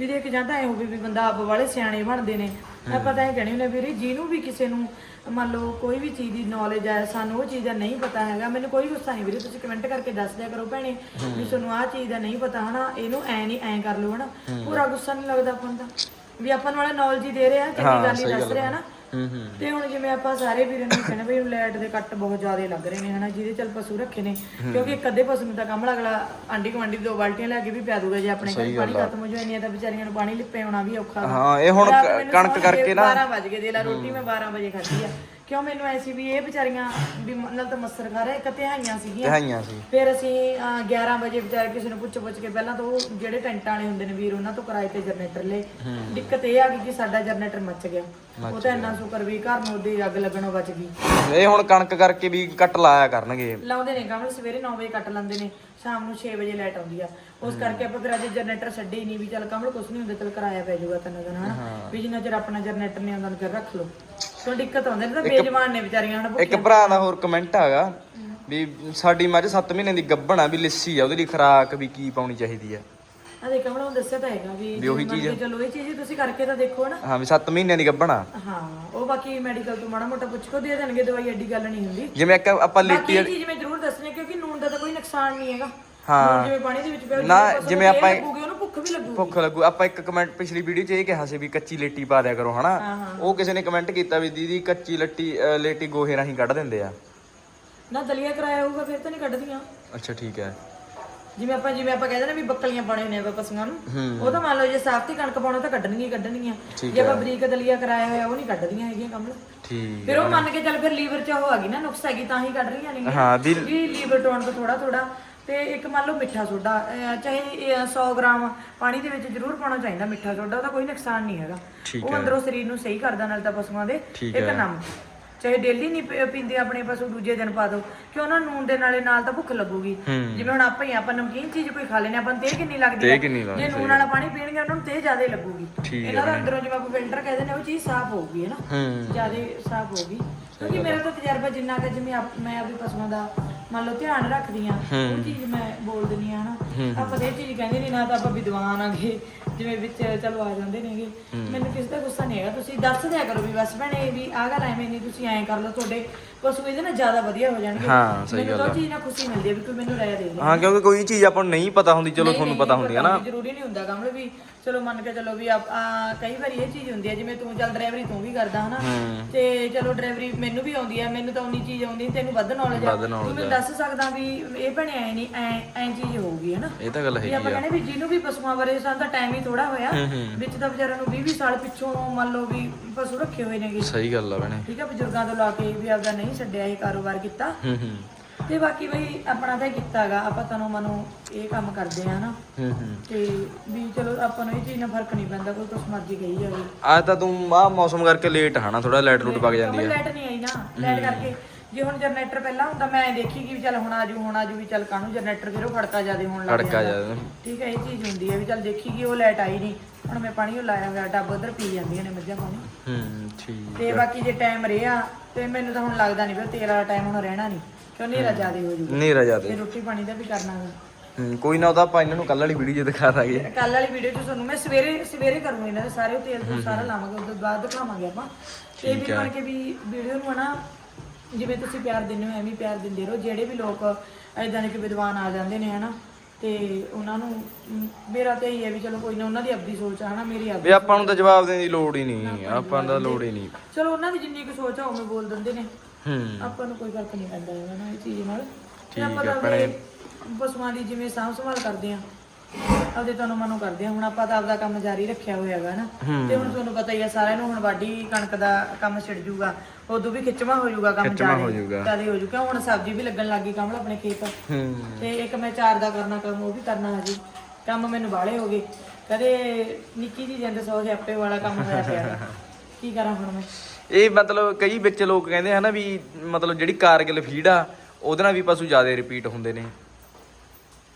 Speaker 2: ਵੀ ਦੇਖ ਜਾਂ ਤਾਂ ਐ ਹੋਵੇ ਵੀ ਬੰਦਾ ਆਪ ਵਾਲੇ ਸਿਆਣੇ ਬਣਦੇ ਨੇ। ਆਪਾਂ ਤਾਂ ਇਹ ਕਹਿਣੇ ਹੁੰਦੇ ਵੀਰੇ ਜਿਹਨੂੰ ਵੀ ਕਿਸੇ ਨੂੰ ਮੰਨ ਲਓ ਕੋਈ ਵੀ ਚੀਜ਼ ਦੀ ਨੌਲੇਜ ਹੈ ਸਾਨੂੰ ਉਹ ਚੀਜ਼ ਦਾ ਨਹੀਂ ਪਤਾ ਹੈਗਾ। ਮੈਨੂੰ ਕੋਈ ਗੁੱਸਾ ਨਹੀਂ ਵੀਰੇ ਤੁਸੀਂ ਕਮੈਂਟ ਕਰਕੇ ਦੱਸ ਦਿਆ ਕਰੋ ਭੈਣੇ ਵੀ ਤੁਹਾਨੂੰ ਆਹ ਚੀਜ਼ ਦਾ ਨਹੀਂ ਪਤਾ ਹਨਾ ਇਹਨੂੰ ਐ ਨਹੀਂ ਐ ਕਰ ਲਓ ਹਨਾ। ਪੂਰਾ ਗੁੱਸਾ ਨਹੀਂ ਲੱਗਦਾ ਆਪਾਂ ਨੂੰ ਤਾਂ। ਵੀ ਆਪਾਂ ਨੂੰ ਵਾਲਾ ਨੌਲੇਜ ਹੀ ਦੇ ਰਿਹਾ ਚੰਗੀ ਗੱਲ ਹੀ ਦੱਸ ਰਿਹਾ ਨਾ
Speaker 1: ਹੂੰ ਹੂੰ।
Speaker 2: ਤੇ ਹੁਣ ਜਿਵੇਂ ਆਪਾਂ ਸਾਰੇ ਵੀਰਾਂ ਨੂੰ ਕਹਿੰਦੇ ਵੀ ਲਾਈਟ ਦੇ ਕੱਟ ਬਹੁਤ ਜ਼ਿਆਦਾ ਲੱਗ ਰਹੇ ਨੇ ਹਨਾ? ਜਿਹਦੇ ਚੱਲ ਪਸ਼ੂ ਰੱਖੇ ਨੇ ਕਿਉਂਕਿ ਇੱਕ ਅੱਧੇ ਪਸ਼ੂ ਨੂੰ ਤਾਂ ਕੰਮ ਅਗਲਾ ਆਂਡੀ ਗੁਆਂਢੀ ਦੋ ਬਾਲਟੀਆਂ ਲੈ ਕੇ ਵੀ ਪਿਆ ਦੂਗਾ ਜੇ ਆਪਣੇ ਘਰ ਪਾਣੀ ਖਤਮ ਹੋ ਜਾਏ ਨਹੀਂ ਤਾਂ ਵਿਚਾਰੀਆਂ ਨੂੰ ਪਾਣੀ ਲਿਪੇ ਆਉਣਾ ਵੀ ਔਖਾ।
Speaker 1: ਹਾਂ ਇਹ ਹੁਣ ਕਣਕ ਕਰਕੇ ਨਾ।
Speaker 2: 12 ਵਜ ਗਏ ਦੇ ਲਾ ਰੋਟੀ ਮੈਂ 12 ਵਜੇ ਖਾਧੀ ਆ। ਕਿਉਂ ਮੈਨੂੰ ਐਸੀ ਵੀ ਇਹ ਵਿਚਾਰੀਆਂ ਵੀ ਨਾਲ ਤਾਂ ਮੱਸਰ ਖਾ ਰਹੇ ਇੱਕ ਤਿਹਾਈਆਂ ਸੀਗੀਆਂ।
Speaker 1: ਦਿਹਾਈਆਂ ਸੀ।
Speaker 2: ਫਿਰ ਅਸੀਂ ਅਹ, 11 ਵਜੇ ਵਿਚਾਰੇ ਕਿਸੇ ਨੂੰ ਪੁੱਛ ਪੁੱਛ ਕੇ ਪਹਿਲਾਂ ਤਾਂ ਉਹ ਜਿਹੜੇ ਟੈਂਟਾਂ ਵਾਲੇ ਹੁੰਦੇ ਨੇ ਵੀਰ ਉਹਨਾਂ ਤੋਂ ਕਿਰਾਏ ਤੇ ਜਨਰੇਟਰ ਲਏ। ਦਿੱਕਤ ਇਹ ਆ ਗਈ ਕਿ ਸਾਡਾ ਜਨਰੇਟਰ ਮੱਚ ਗਿਆ। ਉਹ ਤਾਂ ਇੰਨਾ ਸ਼ੁਕਰ ਵੀ ਘਰ ਨੂੰ ਉਹਦੀ ਅੱਗ ਲੱਗਣੋਂ ਬਚ ਗਈ।
Speaker 1: ਇਹ ਹੁਣ ਕਣਕ ਕਰਕੇ ਵੀ ਕੱਟ ਲਾਇਆ ਕਰਨਗੇ।
Speaker 2: ਲਾਉਂਦੇ ਨੇ ਕਮਲ ਸਵੇਰੇ 9 ਵਜੇ ਕੱਟ ਲੈਂਦੇ ਨੇ ਸ਼ਾਮ ਨੂੰ 6 ਵਜੇ ਲਾਈਟ ਆਉਂਦੀ ਆ। ਉਸ ਕਰਕੇ ਆਪਾਂ ਫਿਰ ਅੱਜ ਜਨਰੇਟਰ ਛੱਡੇ ਹੀ ਨਹੀਂ ਵੀ ਚੱਲ ਕਮਲ ਕੁਛ ਨਹੀਂ ਹੁੰਦਾ ਚੱਲ ਕਿਰਾਇਆ ਪੈ ਜਾਊਗਾ ਤਿੰਨ ਦਿਨ ਹਨਾ? ਵੀ ਜਿੰਨਾ ਚਿਰ ਆਪਣਾ ਜਨਰੇਟਰ ਨਹੀਂ ਆਉਂਦਾ ਉਹਨਾਂ ਚਿਰ ਰੱਖ ਲਓ। ਤੋਂ ਦਿੱਕਤ ਆਉਂਦੀ ਨੇ ਤਾਂ ਬੇਜਮਾਨ ਨੇ ਵਿਚਾਰੀਆਂ ਹਨਾ
Speaker 1: ਇੱਕ ਭਰਾ ਦਾ ਹੋਰ ਕਮੈਂਟ ਹੈਗਾ ਵੀ ਸਾਡੀ ਮੱਝ 7 ਮਹੀਨੇ ਦੀ ਗੱਭਣ ਆ ਵੀ ਲਿੱਸੀ ਆ ਉਹਦੇ ਲਈ ਖਰਾਕ ਵੀ ਕੀ ਪਾਉਣੀ ਚਾਹੀਦੀ ਆ।
Speaker 2: ਆ ਦੇਖ ਕਮਲ ਨੂੰ ਦੱਸਿਆ ਤਾਂ ਹੈਗਾ ਵੀ
Speaker 1: ਉਹੀ
Speaker 2: ਕੇ ਚਲੋ ਇਹ ਚੀਜ਼ ਤੁਸੀਂ ਕਰਕੇ ਤਾਂ ਦੇਖੋ ਨਾ
Speaker 1: ਹਾਂ ਵੀ 7 ਮਹੀਨਿਆਂ ਦੀ ਗੱਭਣ ਆ।
Speaker 2: ਹਾਂ ਉਹ ਬਾਕੀ ਮੈਡੀਕਲ ਤੋਂ ਮਾੜਾ ਮੋਟਾ ਪੁੱਛ ਕੋ ਦੇ ਦੇਣਗੇ ਦਵਾਈ ਐਡੀ ਗੱਲ ਨਹੀਂ ਹੁੰਦੀ।
Speaker 1: ਜਿਵੇਂ ਆਪਾਂ ਲਿੱਤੀ
Speaker 2: ਇਹ ਚੀਜ਼ ਮੈਂ ਜ਼ਰੂਰ ਦੱਸਣੀ ਕਿਉਂਕਿ ਨੂਨ ਦਾ ਤਾਂ ਕੋਈ ਨੁਕਸਾਨ ਨਹੀਂ ਹੈਗਾ।
Speaker 1: ਹਾਂ।
Speaker 2: ਜਿਵੇਂ ਪਾਣੀ ਦੇ ਵਿੱਚ ਪਿਆ
Speaker 1: ਨਾ, ਜਿਵੇਂ ਆਪਾਂ-
Speaker 2: ਲੱਗੂਗੀ ਉਹਨੂੰ ਭੁੱਖ ਵੀ ਲੱਗੂਗੀ।
Speaker 1: ਭੁੱਖ ਲੱਗੂ। ਆਪਾਂ ਇੱਕ ਕਮੈਂਟ ਪਿਛਲੀ ਵੀਡੀਓ 'ਚ ਇਹ ਕਿਹਾ ਸੀ ਵੀ ਕੱਚੀ ਲੇਟੀ ਪਾ ਦਿਆ ਕਰੋ ਹਨਾ? ਉਹ ਕਿਸੇ ਨੇ ਕਮੈਂਟ ਕੀਤਾ ਵੀ ਦੀਦੀ ਕੱਚੀ ਲੱਟੀ ਲੇਟੀ ਗੋਹੇ ਰਾਹੀਂ ਕੱਢ ਦਿੰਦੇ ਆ।
Speaker 2: ਨਾ ਦਲੀਆ ਕਰਾਇਆ ਹੋਊਗਾ ਫਿਰ ਤਾਂ ਨਹੀਂ ਕੱਢਦੀਆਂ।
Speaker 1: ਅੱਛਾ ਠੀਕ ਹੈ।
Speaker 2: ਜਿਵੇਂ ਆਪਾਂ ਜਿਵੇਂ ਆਪਾਂ ਕਹਿੰਦੇ ਨੇ ਵੀ ਬੱਕਲੀਆਂ ਪਾਉਣੇ ਨੇ ਆਪਾਂ ਪਸ਼ੂਆਂ ਨੂੰ ਉਹ ਤਾਂ ਮੰਨ ਲਓ ਜੇ ਸਾਫਤੀ ਕਣਕ ਪਾਉਣਾ ਤਾਂ ਕੱਢਣਗੀਆਂ ਕੱਢਣਗੀਆਂ। ਜੇ ਆਪਾਂ ਬਰੀਕ ਦਲੀਆ ਕਰਾਇਆ ਹੋਇਆ ਉਹ ਨਹੀਂ ਕੱਢਦੀਆਂ ਹੈਗੀਆਂ ਕਮਲ
Speaker 1: ਠੀਕ
Speaker 2: ਫਿਰ ਉਹ ਮੰਨ ਕੇ ਚੱਲ ਫਿਰ ਲੀਵਰ 'ਚ ਉਹ ਆ ਗਈ ਨਾ ਨੁਕਸ ਹੈਗੀ ਤਾਂ ਹੀ ਕੱਢ ਰਹੀਆਂ ਨੇ
Speaker 1: ਹਾਂ ਵੀ
Speaker 2: ਲੀਵਰ ਟੋਨ ਤੋਂ ਥੋੜਾ ਥੋੜਾ ਤੇ ਇੱਕ ਮੰਨ ਲਓ ਮਿੱਠਾ ਸੋਡਾ ਚਾਹੇ ਇਹ 100 ਗ੍ਰਾਮ ਪਾਣੀ ਦੇ ਵਿੱਚ ਜ਼ਰੂਰ ਪਾਉਣਾ ਚਾਹੀਦਾ ਮਿੱਠਾ ਸੋਡਾ ਉਹਦਾ ਕੋਈ ਨੁਕਸਾਨ ਨਹੀਂ ਹੈਗਾ। ਉਹ ਅੰਦਰੋਂ ਸਰੀਰ ਨੂੰ ਸਹੀ ਕਰਦਾ ਨਾਲ ਤਾਂ ਪਸ਼ੂਆਂ ਦੇ ਇੱਕ ਨਮਕ। ਚਾਹੇ ਡੇਲੀ ਨਹੀਂ ਪੀ- ਪੀਂਦੇ ਆਪਣੇ ਪਸ਼ੂ ਦੂਜੇ ਦਿਨ ਪਾ ਦਿਓ ਕਿ ਉਹਨਾਂ ਨੂੰ ਨੂਨ ਦੇ ਨਾਲੇ ਨਾਲ ਤਾਂ ਭੁੱਖ ਲੱਗੂਗੀ। ਜਿਵੇਂ ਹੁਣ ਆਪਾਂ ਹੀ ਆਪਾਂ ਨਮਕੀਨ ਚੀਜ਼ ਕੋਈ ਖਾ ਲੈਨੇ ਆਪਾਂ ਨੂੰ ਤੇਹ ਕਿੰਨੀ ਲੱਗਦੀ ਹੈ
Speaker 1: ਕਿੰਨੀ
Speaker 2: ਜੇ ਨੂਨ ਵਾਲਾ ਪਾਣੀ ਪੀਣਗੇ ਉਹਨਾਂ ਨੂੰ ਤੇਹ ਜ਼ਿਆਦਾ ਲੱਗੂਗੀ। ਇਹਨਾਂ ਦਾ ਅੰਦਰੋਂ ਜਿਵੇਂ ਆਪਾਂ ਫਿਲਟਰ ਕਹਿੰਦੇ ਨੇ ਉਹ ਚੀਜ਼ ਸਾਫ਼ ਹੋਊਗੀ ਹੈ ਨਾ?
Speaker 1: ਹੂੰ।
Speaker 2: ਜ਼ਿਆਦਾ ਸਾਫ਼ ਹੋਗੀ ਕਿਉਂਕਿ ਮੇਰਾ ਤਾਂ ਤਜਰਬਾ ਜਿੰਨਾ ਕਿ ਜਿਵੇਂ ਆਪ- ਮੈਂ ਆਪਣੀ ਪਸ਼ੂਆਂ ਦਾ ਮੰਨ ਲਓ ਧਿਆਨ ਰੱਖਦੀ ਆ ਉਹ ਚੀਜ਼ ਮੈਂ ਬੋਲ ਦਿੰਦੀ ਆ ਹਨਾ ਆਪਾਂ ਤਾਂ ਇਹ ਚੀਜ਼ ਕਹਿੰਦੇ ਨਹੀਂ ਨਾ ਤਾਂ ਆਪਾਂ ਵਿਦਵਾਨ ਆਗੇ ਜਿਵੇਂ ਵਿੱਚ ਚਲੋ ਆ ਜਾਂਦੇ ਨੇਗੇ। ਮੈਨੂੰ ਕਿਸੇ ਦਾ ਗੁੱਸਾ ਨਹੀਂ ਹੈਗਾ। ਤੁਸੀਂ ਦੱਸ ਦਿਆ ਕਰੋ ਵੀ ਬਸ ਭੈਣੇ ਵੀ ਆਹ ਗੱਲ ਐਵੇਂ ਨਹੀਂ ਤੁਸੀਂ ਐਂ ਕਰ ਲਓ ਤੁਹਾਡੇ ਪਸ਼ੂ ਇਹਦੇ ਨਾਲ ਜ਼ਿਆਦਾ ਵਧੀਆ ਹੋ ਜਾਣਗੇ।
Speaker 1: ਹਾਂ, ਸਹੀ
Speaker 2: ਮੈਨੂੰ ਤਾਂ ਉਹ ਚੀਜ਼ ਨਾਲ ਖੁਸ਼ੀ ਮਿਲਦੀ ਹੈ ਵੀ ਕੋਈ ਮੈਨੂੰ ਦੇ ਦੇ।
Speaker 1: ਹਾਂ ਕਿਉਂਕਿ ਕੋਈ ਚੀਜ਼ ਆਪਾਂ ਨੂੰ ਨਹੀਂ ਪਤਾ ਹੁੰਦੀ ਚਲੋ ਤੁਹਾਨੂੰ ਪਤਾ ਹੁੰਦੀ ਹੈ ਨਾ।
Speaker 2: ਜ਼ਰੂਰੀ ਨਹੀਂ ਹੁੰਦਾ ਕਮਲ ਵੀ। ਚਲੋ ਮੰਨ ਕੇ ਚਲੋ ਵੀ ਆ, ਕਈ ਵਾਰੀ ਇਹ ਚੀਜ਼ ਹੁੰਦੀ ਹੈ ਜਿਵੇਂ ਤੂੰ ਚੱਲ ਡਰਾਈਵਰੀ ਤੂੰ ਵੀ ਕਰਦਾ ਹਨਾ ਤੇ ਚਲੋ ਡਰਾਈਵਰੀ ਮੈਨੂੰ ਵੀ ਆਉਂਦੀ ਹੈ ਮੈਨੂੰ ਤਾਂ ਉਨੀ ਚੀਜ਼ ਆਉਂਦੀ ਤੈਨੂੰ ਵੱਧ ਨੌਲੇਜ ਆ। ਤੂੰ ਮੈਨੂੰ ਦੱਸ ਸਕਦਾ ਵੀ ਇਹ ਭਣੇ ਐ ਨਹੀਂ ਐ ਐ ਚੀਜ਼ ਹੋਊਗੀ ਹਨਾ?
Speaker 1: ਇਹ ਤਾਂ ਗੱਲ
Speaker 2: ਵੀ
Speaker 1: ਹੈ
Speaker 2: ਆਪਾਂ ਕਹਿੰਦੇ ਵੀ ਜਿਹਨੂੰ ਵੀ ਪਸ਼ੂਆਂ ਬਾਰੇ ਸਾਨੂੰ ਤਾਂ ਟਾਈਮ ਹੀ ਥੋੜਾ ਹੋਇਆ ਵਿੱਚ ਤਾਂ ਵਿਚਾਰਿਆਂ ਨੂੰ 20 20 ਸਾਲ ਪਿੱਛੋਂ ਮੰਨ ਲਓ ਵੀ ਪਸ਼ੂ ਰੱਖੇ ਹੋਏ ਨੇਗੇ।
Speaker 1: ਸਹੀ ਗੱਲ ਆ ਭੈਣੇ।
Speaker 2: ਠੀਕ ਹੈ ਬਜ਼ੁਰਗਾਂ ਤੋਂ ਲਾ ਕੇ ਵੀ ਆਪਦਾ ਨਹੀਂ ਛੱਡਿਆ ਇਹ ਕਾਰੋਬਾਰ ਕੀਤਾ।
Speaker 1: ਹੂੰ ਹੂੰ।
Speaker 2: ਤੇ ਬਾਕੀ ਬਈ ਆਪਣਾ ਤਾਂ ਕੀਤਾਗਾ ਆਪਾਂ ਤਨੋਂ ਮਨੋਂ ਇਹ ਕੰਮ ਕਰਦੇ ਆ ਨਾ।
Speaker 1: ਹੂੰ ਹੂੰ।
Speaker 2: ਤੇ ਵੀ ਚਲੋ ਆਪਾਂ ਨੂੰ ਇਹ ਚੀਜ਼ ਨਾਲ ਫ਼ਰਕ ਨਹੀਂ ਪੈਂਦਾ ਕੋਈ ਕੁਛ ਮਰਜ਼ੀ ਕਹੀ ਜਾਵੇ।
Speaker 1: ਆ ਤਾਂ ਤੂੰ ਆ ਮੌਸਮ ਕਰਕੇ ਲੇਟ ਹਨਾ ਥੋੜਾ ਲਾਈਟ ਰੂਟ ਵਗ ਜਾਂਦੀ ਹੈ
Speaker 2: ਲਾਈਟ ਨਹੀਂ ਆਈ ਨਾ ਲਾਈਟ ਕਰਕੇ। ਜੇ ਹੁਣ ਜਨਰੇਟਰ ਪਹਿਲਾਂ ਹੁੰਦਾ ਮੈਂ ਦੇਖੀ ਕਿ ਵੀ ਚੱਲ ਹੁਣ ਆਜੂ ਹੁਣ ਆਜੂ ਵੀ ਚੱਲ ਕਾਹਨੂੰ ਜਨਰੇਟਰ ਫਿਰ ਉਹ ਖੜਕਾ ਜਿਆਦੇ ਹੋਣ ਲੱਗ
Speaker 1: ਖੜਕਾ
Speaker 2: ਜਾਂਦਾ। ਠੀਕ ਹੈ ਇਹ ਚੀਜ਼ ਹੁੰਦੀ ਹੈ ਵੀ ਚੱਲ ਦੇਖੀ ਕਿ ਉਹ ਲਾਈਟ ਆਈ ਨਹੀਂ। ਹੁਣ ਮੈਂ ਪਾਣੀ ਉਹ ਲਾਇਆ ਹੋਇਆ ਟੱਬ ਉਧਰ ਪੀ ਜਾਂਦੀਆਂ ਨੇ ਮੱਝਾਂ ਪਾਣੀ।
Speaker 1: ਹੂੰ ਠੀਕ
Speaker 2: ਤੇ ਬਾਕੀ ਜੇ ਟਾਈਮ ਰਿਹਾ ਤੇ ਮੈਨੂੰ ਤਾਂ ਹੁਣ ਲੱਗਦਾ ਨਹੀਂ ਵੀ ਤੇਲ ਵਾਲਾ ਟਾਈਮ ਹੁਣ ਰਹਿਣਾ ਨਹੀਂ ਕਿਉਂ ਹਨੇਰਾ ਜ਼ਿਆਦੇ ਹੋ ਜੂਗਾ
Speaker 1: ਨੇਰਾ ਜਾਦੇ
Speaker 2: ਤੇ ਰੋਟੀ ਪਾਣੀ ਦਾ ਵੀ ਕਰਨਾ ਹੈ
Speaker 1: ਹੂੰ ਕੋਈ ਨਾ ਉਹਦਾ ਆਪਾਂ ਇਹਨਾਂ ਨੂੰ ਕੱਲ ਵਾਲੀ ਵੀਡੀਓ 'ਚ ਦਿਖਾ ਦਾਂਗੇ।
Speaker 2: ਕੱਲ ਵਾਲੀ ਵੀਡੀਓ 'ਚ ਤੁਹਾਨੂੰ ਮੈਂ ਸਵੇਰੇ ਸਵੇਰੇ ਕਰੂੰਗੀ ਇਹਨਾਂ ਦੇ ਸਾਰੇ ਉਹ ਤੇਲ ਤੋਂ ਸਾਰਾ ਲਾਵਾਂਗੇ ਉਸ ਤੋਂ ਬਾਅਦ ਦਿਖਾਵਾਂਗੇ ਆਪਾਂ। ਤੇ ਵੀ ਬਣ ਕੇ ਵੀ ਵੀਡੀਓ ਨੂੰ ਹਨਾ ਜਿਵੇਂ ਤੁਸੀਂ ਪਿਆਰ ਦਿੰਦੇ ਹੋ ਐਵੇਂ ਹੀ ਪਿਆਰ ਦਿੰਦੇ ਰਹੋ। ਜਿਹੜੇ ਵੀ ਲੋਕ ਐਦਾਂ ਦੇ ਕਿ ਵਿਦਵਾਨ ਆ ਜਾਂਦੇ ਨੇ ਹਨਾ ਤੇ ਉਹਨਾਂ ਨੂੰ ਮ, ਮੇਰਾ ਤਾਂ ਇਹੀ ਹੈ ਵੀ ਚਲੋ ਕੋਈ ਨਾ ਉਹਨਾਂ ਦੀ ਆਪਦੀ ਸੋਚ ਆ ਹਨਾ ਮੇਰੀ ਆਪਦੀ
Speaker 1: ਵੀ ਆਪਾਂ ਨੂੰ ਤਾਂ ਜਵਾਬ ਦੇਣ ਦੀ ਲੋੜ ਹੀ ਨਹੀਂ ਆਪਾਂ ਨੂੰ ਤਾਂ ਲੋੜ ਹੀ ਨਹੀਂ।
Speaker 2: ਚਲੋ ਉਹਨਾਂ ਦੀ ਜਿੰਨੀ ਕੁ ਸੋਚ ਆ ਉਵੇਂ ਬੋਲ ਦਿੰਦੇ ਨੇ।
Speaker 1: ਹੂੰ।
Speaker 2: ਆਪਾਂ ਨੂੰ ਕੋਈ ਫ਼ਰਕ ਨਹੀਂ ਪੈਂਦਾ ਹੈਗਾ ਨਾ ਇਹ ਚੀਜ਼ ਨਾਲ। ਤੇ ਆਪਾਂ ਤਾਂ ਆਪਣੇ ਪਸ਼ੂਆਂ ਦੀ ਜਿਵੇਂ ਸਾਂਭ ਸੰਭਾਲ ਕਰਦੇ ਆ ਆਪਦੇ ਤੁਹਾਨੂੰ ਮਨੋਂ ਕਰਦੇ ਆ ਹੁਣ ਆਪਾਂ ਤਾਂ ਆਪਦਾ ਕੰਮ ਜਾਰੀ ਰੱਖਿਆ ਹੋਇਆ ਹੈਗਾ ਨਾ। ਤੇ ਹੁਣ ਤੁਹਾਨੂੰ ਪਤਾ ਹੀ ਆ ਸਾਰਿਆਂ ਨੂੰ ਹੁਣ ਵਾਢੀ ਕਣਕ ਦਾ ਕੰਮ ਛਿੜ ਜੂਗਾ ਉਦੋਂ ਵੀ ਖਿੱਚਵਾ ਹੋ ਜਾਊਗਾ ਕੰਮ
Speaker 1: ਖਿੱਚਵਾਂ ਹੋ
Speaker 2: ਜਾਰੀ।
Speaker 1: ਜਾਊਗਾ।
Speaker 2: ਜ਼ਿਆਦਾ ਹੋ ਜਾਊਗਾ। ਹੁਣ ਸਬਜ਼ੀ ਵੀ ਲੱਗਣ ਲੱਗੀ ਕਮਲ ਆਪਣੇ ਖੇਤ।
Speaker 1: ਹੂੰ।
Speaker 2: ਤੇ ਇੱਕ ਮੈਂ ਚਾਰ ਦਾ ਕਰਨਾ ਕੰਮ ਉਹ ਵੀ ਕਰਨਾ ਹਜੀ। ਕੰਮ ਮੈਨੂੰ ਬਾਹਲੇ ਹੋ ਗਏ। ਕਦੇ ਨਿੱਕੀ ਜੀ ਜਿੰਦ ਸੌ ਸਿਆਪੇ ਵਾਲਾ ਕੰਮ ਹੋਇਆ ਪਿਆ। ਕੀ ਕਰਾਂ ਹੁਣ ਮੈਂ?
Speaker 1: ਇਹ ਮਤਲਬ ਕਈ ਵਿੱਚ ਲੋਕ ਕਹਿੰਦੇ ਹਨਾ ਵੀ ਮਤਲਬ ਜਿਹੜੀ ਕਾਰਗਿਲ ਫੀਡ ਆ ਉਹਦੇ ਨਾਲ ਵੀ ਪਸ਼ੂ ਜ਼ਿਆਦਾ ਰਿਪੀਟ ਹੁੰਦੇ ਨੇ।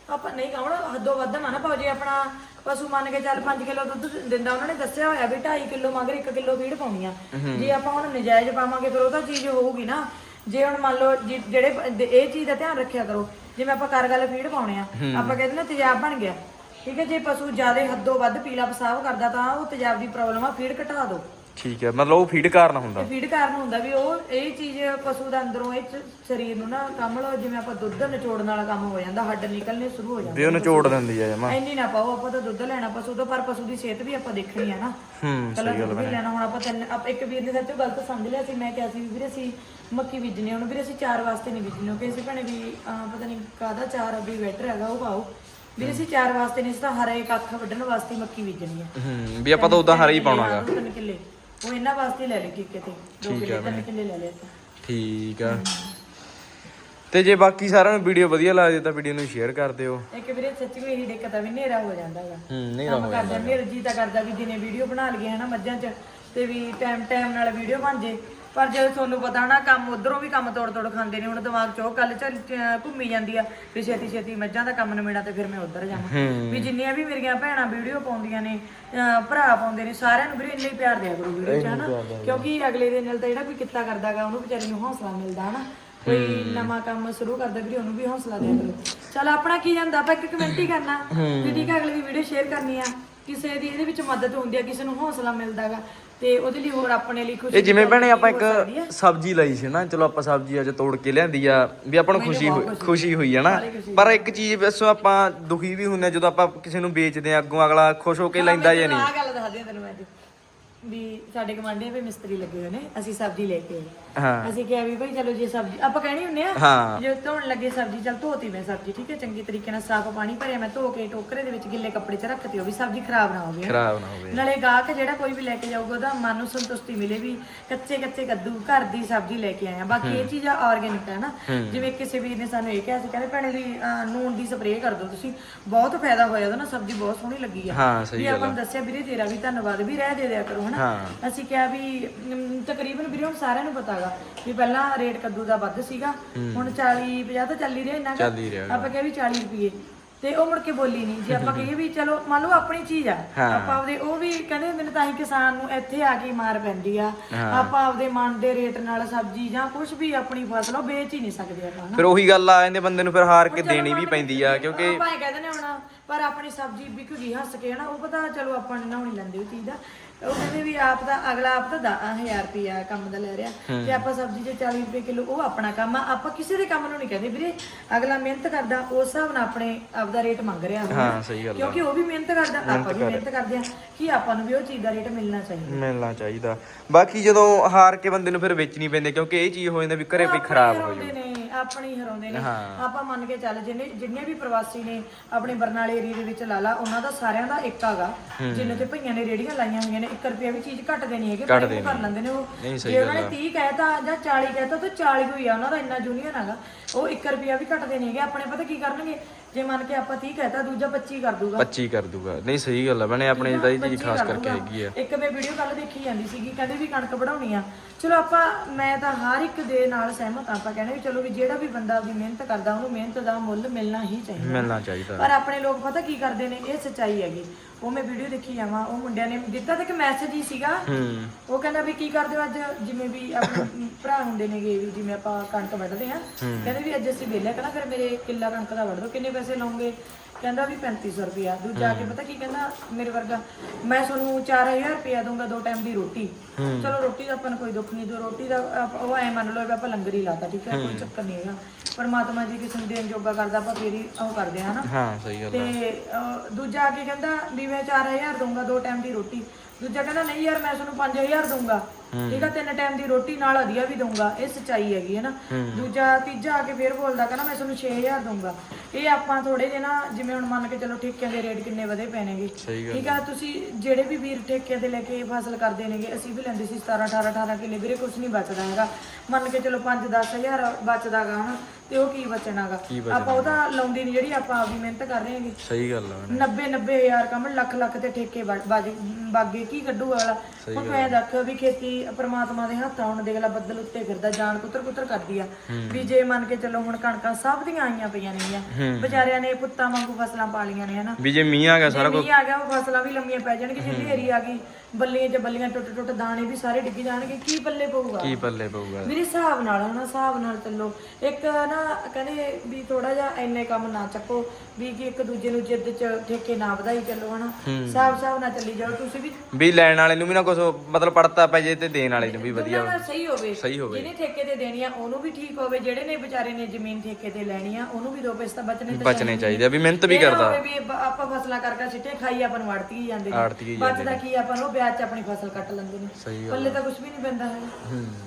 Speaker 2: ਆਪਾਂ ਨਹੀਂ ਕਹਣਾ ਹੱਦੋਂ ਵੱਧ ਨਾ ਨਾ ਪਾਓ ਜੇ ਆਪਣਾ ਪਸ਼ੂ ਮੰਨ ਕੇ ਚੱਲ 5 ਕਿਲੋ ਦੁੱਧ ਦਿੰਦਾ ਉਹਨਾਂ ਨੇ ਦੱਸਿਆ ਹੋਇਆ ਵੀ 2.5 ਕਿਲੋ ਮਗਰ 1 ਕਿਲੋ ਫੀਡ ਪਾਉਣੀ ਆ। ਜੇ ਆਪਾਂ ਹੁਣ ਨਜਾਇਜ਼ ਪਾਵਾਂਗੇ ਫਿਰ ਉਹ ਤਾਂ ਚੀਜ਼ ਹੋਊਗੀ ਨਾ। ਜੇ ਹੁਣ ਮੰਨ ਲਓ ਜਿਹੜੇ ਇਹ ਚੀਜ਼ ਦਾ ਧਿਆਨ ਰੱਖਿਆ ਕਰੋ ਜਿਵੇਂ ਆਪਾਂ ਕਾਰਗਲ ਫੀਡ ਪਾਉਣੇ ਆ ਆਪਾਂ ਕਹਿੰਦੇ ਨਾ ਤੇਜ਼ਾਬ ਬਣ ਗਿਆ। ਠੀਕ ਹੈ ਜੇ ਪਸ਼ੂ ਜ਼ਿਆਦਾ ਹੱਦੋਂ ਵੱਧ ਪੀਲਾ ਪਸਾਬ ਕਰਦਾ ਤਾਂ ਉਹ ਤੇਜ਼ਾਬ ਦੀ ਪ੍ਰੋਬਲਮ ਆ ਫੀਡ ਘਟਾ ਦਿਓ।
Speaker 1: ਠੀਕ ਹੈ ਮਤਲਬ ਉਹ ਫੀਡ ਕਾਰਨ ਹੁੰਦਾ।
Speaker 2: ਫੀਡ ਕਾਰਨ ਹੁੰਦਾ ਵੀ ਉਹ ਇਹ ਚੀਜ਼ ਪਸ਼ੂ ਦਾ ਅੰਦਰੋਂ ਇਹ ਚ- ਸਰੀਰ ਨੂੰ ਨਾ ਕੰਮ ਲਓ ਜਿਵੇਂ ਆਪਾਂ ਦੁੱਧ ਨਿਚੋੜਨ ਵਾਲਾ ਕੰਮ ਹੋ ਜਾਂਦਾ ਹੱਡ ਨਿਕਲਣੇ ਸ਼ੁਰੂ ਹੋ ਜਾਂਦੇ
Speaker 1: ਵੀ ਉਹਨੂੰ ਚੋੜ ਦਿੰਦੀ ਆ ਜਮਾ।
Speaker 2: ਇੰਨੀ ਨਾ ਪਾਓ ਆਪਾਂ ਤਾਂ ਦੁੱਧ ਲੈਣਾ ਪਸ਼ੂ ਤੋਂ ਪਰ ਪਸ਼ੂ ਦੀ ਸਿਹਤ ਵੀ ਆਪਾਂ ਦੇਖਣੀ ਆ ਨਾ।
Speaker 1: ਹੂੰ
Speaker 2: ਕੱਲਾ ਦੁੱਧ ਵੀ ਲੈਣਾ ਹੁਣ ਆਪਾਂ ਤਿੰਨ ਆਪ ਇੱਕ ਵੀਰ ਨੇ ਸੱਚੋ ਗਲਤ ਸਮਝ ਲਿਆ ਸੀ ਮੈਂ ਕਿਹਾ ਸੀ ਵੀ ਵੀਰੇ ਅਸੀਂ ਮੱਕੀ ਬੀਜਣੀ ਆ। ਵੀਰੇ ਅਸੀਂ ਚਾਰ ਵਾਸਤੇ ਨਹੀਂ ਬੀਜਣੀ ਉਹ ਕਿਸੇ ਭੈਣੇ ਵੀ ਅਹ, ਪਤਾ ਨਹੀਂ ਕਾਹਦਾ ਚਾਰ ਆ ਵੀ ਬੈਟਰ ਹੈਗਾ ਉਹ ਪਾਓ ਵੀਰੇ ਅਸੀਂ ਚਾਰ ਵਾਸਤੇ ਨਹੀਂ ਅਸੀਂ ਤਾਂ ਹਰੇ ਕੱਖ ਵੱਢਣ ਵਾਸਤੇ ਮੱਕੀ ਬੀਜਣੀ ਆ।
Speaker 1: ਹੂੰ ਵੀ ਆਪਾਂ ਤਾਂ ਉਦਾਂ ਹਰਾ ਹੀ ਪਾਉਣਾਗਾ
Speaker 2: ਤਿੰਨ ਕਿੱਲੇ। ਉਹ ਇਹਨਾਂ ਵਾਸਤੇ ਲੈ ਲਏ ਕਿੱਕੇ ਤੇ ਦੋ ਕਿੱਲੇ ਤਿੰਨ ਕਿੱਲੇ ਲੈ ਲਏ ਆਪਾਂ।
Speaker 1: ਠੀਕ ਆ। ਤੇ ਜੇ ਬਾਕੀ ਸਾਰਿਆਂ ਨੂੰ ਵੀਡੀਓ ਵਧੀਆ ਲੱਗਦੀ ਤਾਂ ਵੀਡੀਓ ਨੂੰ ਸ਼ੇਅਰ ਕਰ ਦਿਓ।
Speaker 2: ਇੱਕ ਵੀਰੇ ਸੱਚੀ ਕੋਈ ਇਹੀ ਦਿੱਕਤ ਆ ਵੀ ਹਨੇਰਾ ਹੋ ਜਾਂਦਾ ਹੈਗਾ
Speaker 1: ਹੂੰ ਨਹੀਂ
Speaker 2: ਕੰਮ ਕਰਦਾ ਮੇਰਾ ਜੀ ਤਾਂ ਕਰਦਾ ਵੀ ਦਿਨੇ ਵੀਡੀਓ ਬਣਾ ਲਈਏ ਹਨਾ ਮੱਝਾਂ 'ਚ ਤੇ ਵੀ ਟਾਈਮ ਟਾਈਮ ਨਾਲ ਵੀਡੀਓ ਬਣ ਜੇ। ਪਰ ਜਦੋਂ ਤੁਹਾਨੂੰ ਪਤਾ ਨਾ ਕੰਮ ਉਧਰੋਂ ਵੀ ਕੰਮ ਤੋੜ ਤੋੜ ਖਾਂਦੇ ਨੇ ਹੁਣ ਦਿਮਾਗ 'ਚ ਉਹ ਗੱਲ ਚੱਲ ਘੁੰਮੀ ਜਾਂਦੀ ਆ ਵੀ ਛੇਤੀ ਛੇਤੀ ਮੱਝਾਂ ਦਾ ਕੰਮ ਨਿਬੇੜਾ ਤੇ ਫਿਰ ਮੈਂ ਉਧਰ ਜਾਵਾਂ। ਵੀ ਜਿੰਨੀਆਂ ਵੀ ਮੇਰੀਆਂ ਭੈਣਾਂ ਵੀਡੀਓ ਪਾਉਂਦੀਆਂ ਨੇ ਭਰਾ ਪਾਉਂਦੇ ਨੇ ਸਾਰਿਆਂ ਨੂੰ ਵੀਰੇ ਇੰਨਾ ਹੀ ਪਿਆਰ ਦਿਆ ਕਰੋ ਵੀਡੀਓ 'ਚ ਹਨਾ? ਕਿਉਂਕਿ ਅਗਲੇ ਦੇ ਨਾਲ ਤਾਂ ਜਿਹੜਾ ਕੋਈ ਕਿੱਤਾ ਕਰਦਾਗਾ ਉਹਨੂੰ ਵਿਚਾਰੇ ਨੂੰ ਹੌਸਲਾ ਮਿਲਦਾ ਹਨਾ? ਕੋਈ ਨਵਾਂ ਕੰਮ ਸ਼ੁਰੂ ਕਰਦਾ ਵੀਰੇ ਉਹਨੂੰ ਵੀ ਹੌਸਲਾ ਦਿਆ ਕਰੋ। ਚਲ ਆਪਣਾ ਕੀ ਜਾਂਦਾ? ਆਪਾਂ ਇੱਕ ਕਮੈਂਟ ਹੀ ਕਰਨਾ। ਵੀ ਠੀਕ ਹੈ ਅਗਲੇ ਦੀ ਵੀਡੀਓ ਸ਼ੇਅਰ ਕਰਨੀ ਆ। ਕਿਸੇ ਦੀ ਇਹਦੇ ਵਿੱਚ ਮਦਦ ਹੁੰਦੀ ਆ ਕਿਸੇ ਨੂੰ ਹੌਸਲਾ ਮਿਲਦਾਗਾ। ਤੇ ਉਹਦੇ ਲਈ ਹੋਰ ਆਪਣੇ ਲਈ ਖੁਸ਼ੀ
Speaker 1: ਇਹ ਜਿਵੇਂ ਭੈਣੇ ਆਪਾਂ। ਇੱਕ ਸਬਜ਼ੀ ਲਈ ਸੀ ਨਾ ਚਲੋ ਆਪਾਂ ਸਬਜ਼ੀ ਅੱਜ ਤੋੜ ਕੇ ਲਿਆਂਦੀ ਆ ਵੀ ਆਪਾਂ ਨੂੰ ਖੁਸ਼ੀ ਹੋਈ ਖੁਸ਼ੀ ਹੋਈ। ਹੈ ਨਾ। ਪਰ ਇੱਕ ਚੀਜ਼ ਵੈਸੋਂ ਆਪਾਂ ਦੁਖੀ ਵੀ ਆ ਜਦੋਂ ਆਪਾਂ ਕਿਸੇ ਨੂੰ ਵੇਚਦੇ ਆ ਅੱਗੋਂ ਅਗਲਾ ਖੁਸ਼ ਹੋ ਕੇ ਲੈਂਦਾ ਜਾਂ ਨਹੀਂ।
Speaker 2: ਆਹ ਗੱਲ ਦੱਸਦੀ ਆ ਤੈਨੂੰ ਮੈਂ ਅੱਜ। ਵੀ ਸਾਡੇ ਗਵਾਂਢੀਆਂ ਵੀ ਮਿਸਤਰੀ ਲੱਗੇ ਹੋਏ ਨੇ ਅਸੀਂ ਸਬਜ਼ੀ ਲੈ ਕੇ ਆਏ।
Speaker 1: ਹਾਂ।
Speaker 2: ਅਸੀਂ ਕਿਹਾ ਵੀ ਭਾਈ ਚਲੋ ਜੇ ਸਬਜ਼ੀ ਆਪਾਂ ਕਹਿਣੀ ਹੁੰਨੇ ਆ
Speaker 1: ਹਾਂ।
Speaker 2: ਜੇ ਧੋਣ ਲੱਗੇ ਸਬਜ਼ੀ ਚਲ ਧੋਤੀ ਮੈਂ ਸਬਜ਼ੀ ਠੀਕ ਹੈ ਚੰਗੀ ਤਰੀਕੇ ਨਾਲ ਸਾਫ਼ ਪਾਣੀ ਭਰਿਆ ਮੈਂ ਧੋ ਕੇ ਟੋਕਰੇ ਦੇ ਵਿੱਚ ਗਿੱਲੇ ਕੱਪੜੇ 'ਚ ਰੱਖਤੀ ਉਹ ਵੀ ਸਬਜ਼ੀ ਖਰਾਬ ਨਾ ਹੋਵੇ
Speaker 1: ਖਰਾਬ ਨਾ ਹੋਵੇ।
Speaker 2: ਨਾਲੇ ਗਾਹਕ ਜਿਹੜਾ ਕੋਈ ਵੀ ਲੈ ਕੇ ਜਾਊਗਾ ਉਹਦਾ ਮਨ ਨੂੰ ਸੰਤੁਸ਼ਟੀ ਮਿਲੇ ਵੀ ਕੱਚੇ ਕੱਚੇ ਕੱਦੂ ਘਰ ਦੀ ਸਬਜ਼ੀ ਲੈ ਕੇ ਆਏ ਆ। ਬਾਕੀ ਇਹ ਚੀਜ਼ ਆਰਗੈਨਿਕ ਹੈ ਨਾ। ਜਿਵੇਂ ਕਿਸੇ ਵੀਰ ਨੇ ਸਾਨੂੰ ਇਹ ਕਿਹਾ ਸੀ ਕਹਿੰਦੇ ਭੈਣੇ ਵੀ ਅਹ, ਨੂਣ ਦੀ ਸਪਰੇਅ ਕਰ ਦਿਓ ਤੁਸੀਂ। ਬਹੁਤ ਫਾਇਦਾ ਹੋਇਆ ਉਹਦਾ ਨਾ ਸਬਜ਼ੀ ਬਹੁਤ ਸੋਹਣੀ ਲੱਗੀ ਆ।
Speaker 1: ਹਾਂ ਸਹੀ
Speaker 2: ਵੀ ਆਪਾਂ ਨੂੰ ਦੱਸਿਆ ਵੀਰੇ ਤੇਰਾ ਵੀ ਧੰਨਵਾਦ ਵੀ ਰਹਿ ਦੇ ਦਿਆ ਕਰੋ ਹਨਾ ਅਸੀਂ ਕਿਹਾ ਵੀ ਅਮ, ਤਕਰੀਬਨ ਵੀਰੇ ਹੁਣ ਸਾਰਿਆਂ ਨੂੰ ਪਤਾਗਾ ਵੀ ਪਹਿਲਾਂ ਰੇਟ ਕੱਦੂ ਦਾ ਵੱਧ ਸੀਗਾ ਹੁਣ 40 50 ਤਾਂ ਚੱਲ ਹੀ ਰਿਹਾ ਇੰਨਾ ਕੁ।
Speaker 1: ਚੱਲ ਹੀ ਰਿਹਾ।
Speaker 2: ਆਪਾਂ ਕਿਹਾ ਵੀ 40 ਰੁਪਏ ਤੇ ਉਹ ਮੁੜ ਕੇ ਬੋਲੀ ਨਹੀਂ। ਜੇ ਆਪਾਂ ਕਹੀਏ ਵੀ ਚਲੋ ਮੰਨ ਲਓ ਆਪਣੀ ਚੀਜ਼ ਆ ਆਪਾਂ ਆਪਦੇ ਉਹ ਵੀ ਕਹਿੰਦੇ ਮੈਨੂੰ ਤਾਂ ਹੀ ਕਿਸਾਨ ਨੂੰ ਇੱਥੇ ਆ ਕੇ ਹੀ ਮਾਰ ਪੈਂਦੀ ਆ। ਆਪਾਂ ਆਪਦੇ ਮਨ ਦੇ ਰੇਟ ਨਾਲ ਸਬਜ਼ੀ ਜਾਂ ਕੁਝ ਵੀ ਆਪਣੀ ਫਸਲ ਉਹ ਵੇਚ ਹੀ ਨਹੀਂ ਸਕਦੇ ਆਪਾਂ ਨਾ
Speaker 1: ਫਿਰ ਉਹੀ ਗੱਲ ਆ ਜਾਂਦੇ ਬੰਦੇ ਨੂੰ ਫਿਰ ਹਾਰ ਕੇ ਦੇਣੀ ਵੀ ਪੈਂਦੀ ਆ ਕਿਉਂਕਿ
Speaker 2: ਆਪਾਂ ਇਹ ਕਹਿੰਦੇ ਨੇ ਹੁਣ ਪਰ ਆਪਣੀ ਸਬਜ਼ੀ ਵਿਕ ਗਈ ਹੱਸ ਕੇ ਹਨਾ ਉਹ ਪਤਾ ਚਲੋ ਆਪਾਂ ਨੇ ਨਾਉਣੀ ਲੈਂਦੇ ਉਹ ਚੀਜ਼ ਦਾ। ਉਹ ਕਹਿੰਦੇ ਵੀ ਆਪ ਦਾ ਅਗਲਾ ਆਪ ਤਾਂ 1000 ਰੁਪਿਆ ਕੰਮ ਦਾ ਲੈ ਰਿਹਾ। ਤੇ ਆਪਾਂ ਸਬਜ਼ੀ ਜੇ 40 ਰੁਪਏ ਕਿਲੋ ਉਹ ਆਪਣਾ ਕੰਮ ਆ। ਆਪਾਂ ਕਿਸੇ ਦੇ ਕੰਮ ਨੂੰ ਨਹੀਂ ਕਹਿੰਦੇ। ਵੀਰੇ ਅਗਲਾ ਮਿਹਨਤ ਕਰਦਾ ਉਸ ਹਿਸਾਬ ਨਾਲ ਆਪਣੇ ਆਪ ਦਾ ਰੇਟ ਮੰਗ ਰਿਹਾ। ਹੋਵੇ
Speaker 1: ਹਾਂ ਸਹੀ ਗੱਲ ਆ।
Speaker 2: ਕਿਉਂਕਿ ਉਹ ਵੀ ਮਿਹਨਤ ਕਰਦਾ ਆਪਾਂ ਵੀ ਮਿਹਨਤ ਕਰਦੇ ਆ। ਕਿ ਆਪਾਂ ਨੂੰ ਵੀ ਉਹ ਚੀਜ਼ ਦਾ ਰੇਟ ਮਿਲਣਾ ਚਾਹੀਦਾ।
Speaker 1: ਮਿਲਣਾ ਚਾਹੀਦਾ। ਬਾਕੀ ਜਦੋਂ ਹਾਰ ਕੇ ਬੰਦੇ ਨੂੰ ਫਿਰ ਵੇਚਣੀ ਪੈਂਦੀ ਕਿਉਂਕਿ ਇਹ ਚੀਜ਼ ਹੋ ਜਾਂਦਾ ਵੀ ਘਰੇ ਵੀ ਖਰਾਬ ਹੋ
Speaker 2: ਨੇ। ਆਪਣੀ ਹਰਾਉਂਦੇ ਨੇ। ਆਪਾਂ ਮੰਨ ਕੇ ਚੱਲ ਜਿੰਨੇ ਜਿੰਨੇ ਵੀ ਪ੍ਰਵਾਸੀ ਨੇ ਆਪਣੇ ਬਰਨਾਲੇ ਏਰੀਆ ਦੇ ਵਿੱਚ ਲਾ ਲਾ ਉਹਨਾਂ ਦਾ ਸਾਰਿਆਂ ਦਾ ਇੱਕ ਹੈਗਾ ਜਿੰਨੇ ਤੇ ਭਈਆਂ ਨੇ ਰੇੜੀਆਂ ਲਾਈਆਂ ਹੋਈਆਂ ਨੇ 1 ਰੁਪਿਆ ਵੀ ਚੀਜ਼ ਘੱਟਦੇ ਨਹੀਂ ਹੈਗੇ ਪਰ ਉਹ ਕਰ ਲੈਂਦੇ ਨੇ ਉਹ। ਜੇ ਉਹਨਾਂ ਨੇ 30 ਕਹਿਤਾ ਜਾਂ 40 ਕਹਿਤਾ ਤਾਂ 40 ਹੋਈ ਆ ਉਹਨਾਂ ਦਾ ਇੰਨਾ ਜੂਨੀਅਰ ਹੈਗਾ। ਉਹ 1 ਰੁਪਿਆ ਵੀ ਘੱਟਦੇ ਨਹੀਂ ਹੈਗੇ ਆਪਣੇ ਪਤਾ ਕੀ ਕਰਨਗੇ? ਜੇ ਮੰਨ ਕੇ ਆਪਾਂ 30 ਕਹਿਤਾ ਦੂਜਾ 25 ਕਰ ਦੂਗਾ।
Speaker 1: 25 ਕਰ ਦੂਗਾ। ਨਹੀਂ ਸਹੀ ਗੱਲ ਆ ਬਣੇ ਆਪਣੇ ਤਾਂ ਇਹ ਚੀਜ਼ ਖਾਸ ਕਰਕੇ ਹੈਗੀ ਆ।
Speaker 2: ਇੱਕ ਮੈਂ ਵੀਡੀਓ ਕੱਲ ਦੇਖੀ ਜਾਂਦੀ ਸੀਗੀ ਕਹਿੰਦੇ ਵੀ ਕਣਕ ਵਢਾਉਣੀ ਆ। ਚਲੋ ਆਪਾਂ ਮੈਂ ਤਾਂ ਹਰ ਇੱਕ ਦੇ ਨਾਲ ਸਹਿਮਤ ਆਪਾਂ ਕਹਿੰਦੇ ਵੀ ਚਲੋ ਵੀ ਜਿਹੜਾ ਵੀ ਬੰਦਾ ਆਪਣੀ ਮਿਹਨਤ ਕਰਦਾ ਉਹਨੂੰ ਮਿਹਨਤ ਦਾ ਮੁੱਲ ਮਿਲਣਾ ਹੀ ਚਾਹੀਦਾ।
Speaker 1: ਮਿਲਣਾ ਚਾਹੀਦਾ।
Speaker 2: ਪਰ ਆਪਣੇ ਲੋਕ ਪਤਾ ਕੀ ਕਰਦੇ ਨੇ? ਇਹ ਸੱਚਾਈ ਹੈਗੀ। ਉਹ ਮੈਂ ਵੀਡੀਓ ਦੇਖੀ ਜਾਵਾਂ। ਉਹ ਮੁੰਡਿਆਂ ਨੇ ਦਿੱਤਾ ਤਾਂ ਇੱਕ ਮੈਸੇਜ ਹੀ ਸੀਗਾ।
Speaker 1: ਹੂੰ।
Speaker 2: ਉਹ ਕਹਿੰਦਾ ਵੀ ਕੀ ਕਰਦੇ ਹੋ ਅੱਜ? ਜਿਵੇਂ ਵੀ ਆਪਣੇ ਭਰਾ ਹੁੰਦੇ ਨੇਗੇ ਵੀ ਜਿਵੇਂ ਆਪਾਂ ਕਣਕ ਵੱਢਦੇ ਆ ਕਹਿੰਦੇ ਵੀ ਅੱਜ ਅਸੀਂ ਵਿਹਲੇ ਕਹਿੰਦਾ ਫਿਰ ਮੇਰੇ ਕਿੱਲਾ ਕਣਕ ਦਾ ਵੱਢ ਦੋ। ਕਿੰਨੇ ਪੈਸੇ ਲਓਗੇ ਕਹਿੰਦਾ ਵੀ 3500 ਰੁਪਿਆ ਦੂਜਾ ਆ ਕੇ ਪਤਾ ਕੀ ਕਹਿੰਦਾ? ਮੇਰੇ ਵਰਗਾ ਮੈਂ ਤੁਹਾਨੂੰ 4000 ਰੁਪਿਆ ਦੂੰਗਾ ਦੋ ਟਾਈਮ ਦੀ ਰੋਟੀ। ਚਲੋ ਰੋਟੀ ਦਾ ਆਪਾਂ ਨੂੰ ਕੋਈ ਦੁੱਖ ਨਹੀਂ ਜੋ ਰੋਟੀ ਦਾ ਆਪ- ਉਹ ਐ ਮੰਨ ਲਓ ਵੀ ਆਪਾਂ ਲੰਗਰ ਹੀ ਲਾਤਾ ਠੀਕ ਹੈ ਕੋਈ ਚੱਕਰ ਨਹੀਂ ਹੈਗਾ। ਪਰਮਾਤਮਾ ਜੀ ਕਿਸੇ ਨੂੰ ਦੇਣ ਜੋਗਾ ਕਰਦਾ ਆਪਾਂ ਫੇਰ ਹੀ ਉਹ ਕਰਦੇ ਆ ਹਨਾ?
Speaker 1: ਹਾਂ ਸਹੀ ਗੱਲ
Speaker 2: ਤੇ ਅਹ, ਦੂਜਾ ਆ ਕੇ ਕਹਿੰਦਾ ਵੀ ਮੈਂ 4000 ਦਊਂਗਾ ਦੋ ਟਾਈਮ ਦੀ ਰੋਟੀ। ਦੂਜਾ ਕਹਿੰਦਾ ਨਹੀਂ ਯਾਰ ਮੈਂ ਤੁਹਾਨੂੰ 5000 ਦਊਂਗਾ। ਠੀਕ ਆ ਤਿੰਨ ਟਾਈਮ ਦੀ ਰੋਟੀ ਨਾਲ ਵਧੀਆ ਵੀ ਦਊਂਗਾ ਇਹ ਸੱਚਾਈ ਹੈਗੀ ਹੈ ਨਾ। ਦੂਜਾ ਤੀਜਾ ਆ ਕੇ ਫੇਰ ਬੋਲਦਾ ਕਹਿੰਦਾ ਮੈਂ ਤੁਹਾਨੂੰ 6000 ਦਊਂਗਾ। ਇਹ ਆਪਾਂ ਥੋੜੇ ਜਿਹੇ ਨਾ ਜਿਵੇਂ ਹੁਣ ਮੰਨ ਕੇ ਚੱਲੋ ਠੇਕਿਆਂ ਦੇ ਰੇਟ ਕਿੰਨੇ ਵਧੇ ਪਏ ਨੇਗੇ। ਠੀਕ ਆ ਤੁਸੀਂ ਜਿਹੜੇ ਵੀ ਵੀਰ ਠੇਕੇ ਤੇ ਲੈ ਕੇ ਫਸਲ ਕਰਦੇ ਨੇਗੇ ਅਸੀਂ ਵੀ ਲੈਂਦੇ ਸੀ 17 18 18 ਕਿੱਲੇ ਵੀਰੇ ਕੁਝ ਨਹੀਂ ਬਚਦਾ ਹੈਗਾ। ਮੰਨ ਕੇ ਚਲੋ 5 10000 ਬਚਦਾਗਾ ਹਨਾ। ਤੇ ਉਹ ਕੀ ਬਚਣਾਗਾ ਆਪਾਂ ਉਹਦਾ ਲਾਉਂਦੇ ਨਹੀਂ ਜਿਹੜੀ ਆਪਾਂ ਆਪਦੀ ਮਿਹਨਤ ਕਰ ਰਹੇ ਹੈਗੇ।
Speaker 1: ਸਹੀ ਗੱਲ ਆ
Speaker 2: 90 90 ਹਜ਼ਾਰ ਕੰਮ ਲੱਖ ਲੱਖ ਤੇ ਠੇਕੇ ਬਾਜ- ਬਾਗੇ ਕੀ ਕੱਢੂ ਅਗਲਾ? ਹੁਣ ਮੈਂ ਦੱਸ ਵੀ ਖੇਤੀ ਪ੍ਰਮਾਤਮਾ ਦੇ ਹੱਥ ਆਉਣ ਦੇਖ ਲਾ ਬੱਦਲ ਉੱਤੇ ਫਿਰਦਾ ਜਾਨ ਕੁੱਤਰ ਕੁੱਤਰ ਕਰਦੀ ਆ। ਵੀ ਜੇ ਮੰਨ ਕੇ ਚੱਲੋ ਹੁਣ ਕਣਕਾਂ ਸਭ ਦੀਆਂ ਆਈਆਂ ਪਈਆਂ ਨੇਗੀਆਂ ਵਿਚਾਰਿਆਂ ਨੇ ਪੁੱਤਾਂ ਵਾਂਗੂ ਫਸਲਾਂ ਪਾਲੀਆਂ ਨੇ ਹਨਾ?
Speaker 1: ਵੀ ਜੇ ਮੀਂਹ ਆ ਗਿਆ ਸਾਰਾ
Speaker 2: ਜੇ ਮੀਂਹ ਆ ਗਿਆ ਉਹ ਫਸਲਾਂ ਵੀ ਲੰਮੀਆਂ ਪੈ ਜਾਣਗੀਆਂ ਜੇ ਹਨੇਰੀ ਆ ਗਈ ਬੱਲੀਆਂ 'ਚ ਬੱਲੀਆਂ ਟੁੱਟ ਟੁੱਟ ਦਾਣੇ ਵੀ ਸਾਰੇ ਡਿੱਗ ਜਾਣਗੇ ਕੀ ਪੱਲੇ ਪਊਗਾ?
Speaker 1: ਕੀ ਪੱਲੇ ਪਊਗਾ?
Speaker 2: ਮੇਰੇ ਹਿਸਾਬ ਨਾਲ ਹਨਾ ਹਿਸਾਬ ਨਾਲ ਚੱਲੋ ਇੱਕ ਨਾ ਕਹਿੰਦੇ ਵੀ ਥੋੜਾ ਜਿਹਾ ਇੰਨੇ ਕੰਮ ਨਾ ਚੱਕੋ ਵੀ ਕਿ ਇੱਕ ਦੂਜੇ ਨੂੰ ਜਿੱਦ ਚ ਠੇਕੇ ਨਾ ਵਧਾਈ ਚੱਲੋ ਹਨਾ? ਹਿਸਾਬ ਹਿਸਾਬ ਨਾਲ ਚੱਲੀ ਜਾਓ ਤੁਸੀਂ ਵੀ
Speaker 1: ਵੀ ਲੈਣ ਵਾਲੇ ਨੂੰ ਵੀ ਨਾ ਕੁਝ ਮਤਲਬ ਪੜਤਾ ਪੈ ਜੇ ਤੇ ਦੇਣ ਵਾਲੇ ਨੂੰ ਵੀ ਵਧੀਆ।
Speaker 2: ਦੋਨਾਂ ਦਾ ਸਹੀ ਹੋਵੇ।
Speaker 1: ਸਹੀ ਹੋਵੇ।
Speaker 2: ਜਿਹਨੇ ਠੇਕੇ ਤੇ ਦੇਣੀ ਆ ਉਹਨੂੰ ਵੀ ਠੀਕ ਹੋਵੇ। ਜਿਹੜੇ ਨੇ ਵਿਚਾਰੇ ਨੇ ਜ਼ਮੀਨ ਠੇਕੇ ਤੇ ਲੈਣੀ ਆ ਉਹਨੂੰ ਵੀ ਦੋ ਪੈਸੇ ਤਾਂ ਬਚਣੇ ਤੇ
Speaker 1: ਬਚਣੇ ਚਾਹੀਦੇ ਆ ਵੀ ਮਿਹਨਤ ਵੀ
Speaker 2: ਇਹ ਨਾ
Speaker 1: ਕਰਦਾ।
Speaker 2: ਹੋਵੇ ਵੀ ਆਪਾਂ ਫਸਲਾਂ ਕਰਕੇ ਸਿੱਟੇ ਖਾਈ ਆਪਾਂ ਨੂੰ ਆੜਤੀ ਹੀ ਜਾਂਦੇ
Speaker 1: ਆੜਤੀ ਹੀ
Speaker 2: ਬਚਦਾ ਕੀ ਆਪਾਂ ਨੂੰ? ਉਹ ਵਿਆਜ ਚ ਆਪਣੀ ਫਸਲ ਕੱਟ ਲੈਂਦੇ ਨੇ।
Speaker 1: ਸਹੀ
Speaker 2: ਪੱਲੇ ਤਾਂ ਕੁਝ ਵੀ ਨਹੀਂ ਪੈਂਦਾ ਹੈ।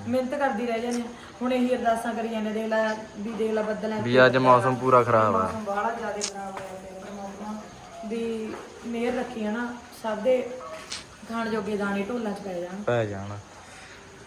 Speaker 2: ਮਿਹਨਤ ਕਰਦੀ ਰਹਿ ਜਾਂਦੇ ਆ। ਹੁਣ ਇਹੀ ਅਰਦਾਸਾਂ ਕਰੀ ਜਾਂਦੇ ਦੇਖ ਲੈ ਵੀ ਦੇਖ ਲੈ ਬੱਦਲਾਂ
Speaker 1: ਵੀ ਅੱਜ ਮੌਸਮ ਪੂਰਾ ਖਰਾਬ ਆ।
Speaker 2: ਮੌਸਮ ਬਾਹਲਾ ਜ਼ਿਆਦਾ ਖਰਾਬ ਹੋਇਆ ਪਿਆ ਪਰਮਾਤਮਾ ਵੀ ਮਿਹਰ ਰੱਖੀ ਹੈ ਨਾ ਸਭ ਦੇ ਖਾਣ ਜੋਗੇ ਦਾਣੇ ਢੋਲਾਂ 'ਚ ਪੈ ਜਾਣ।
Speaker 1: ਪੈ ਜਾਣ।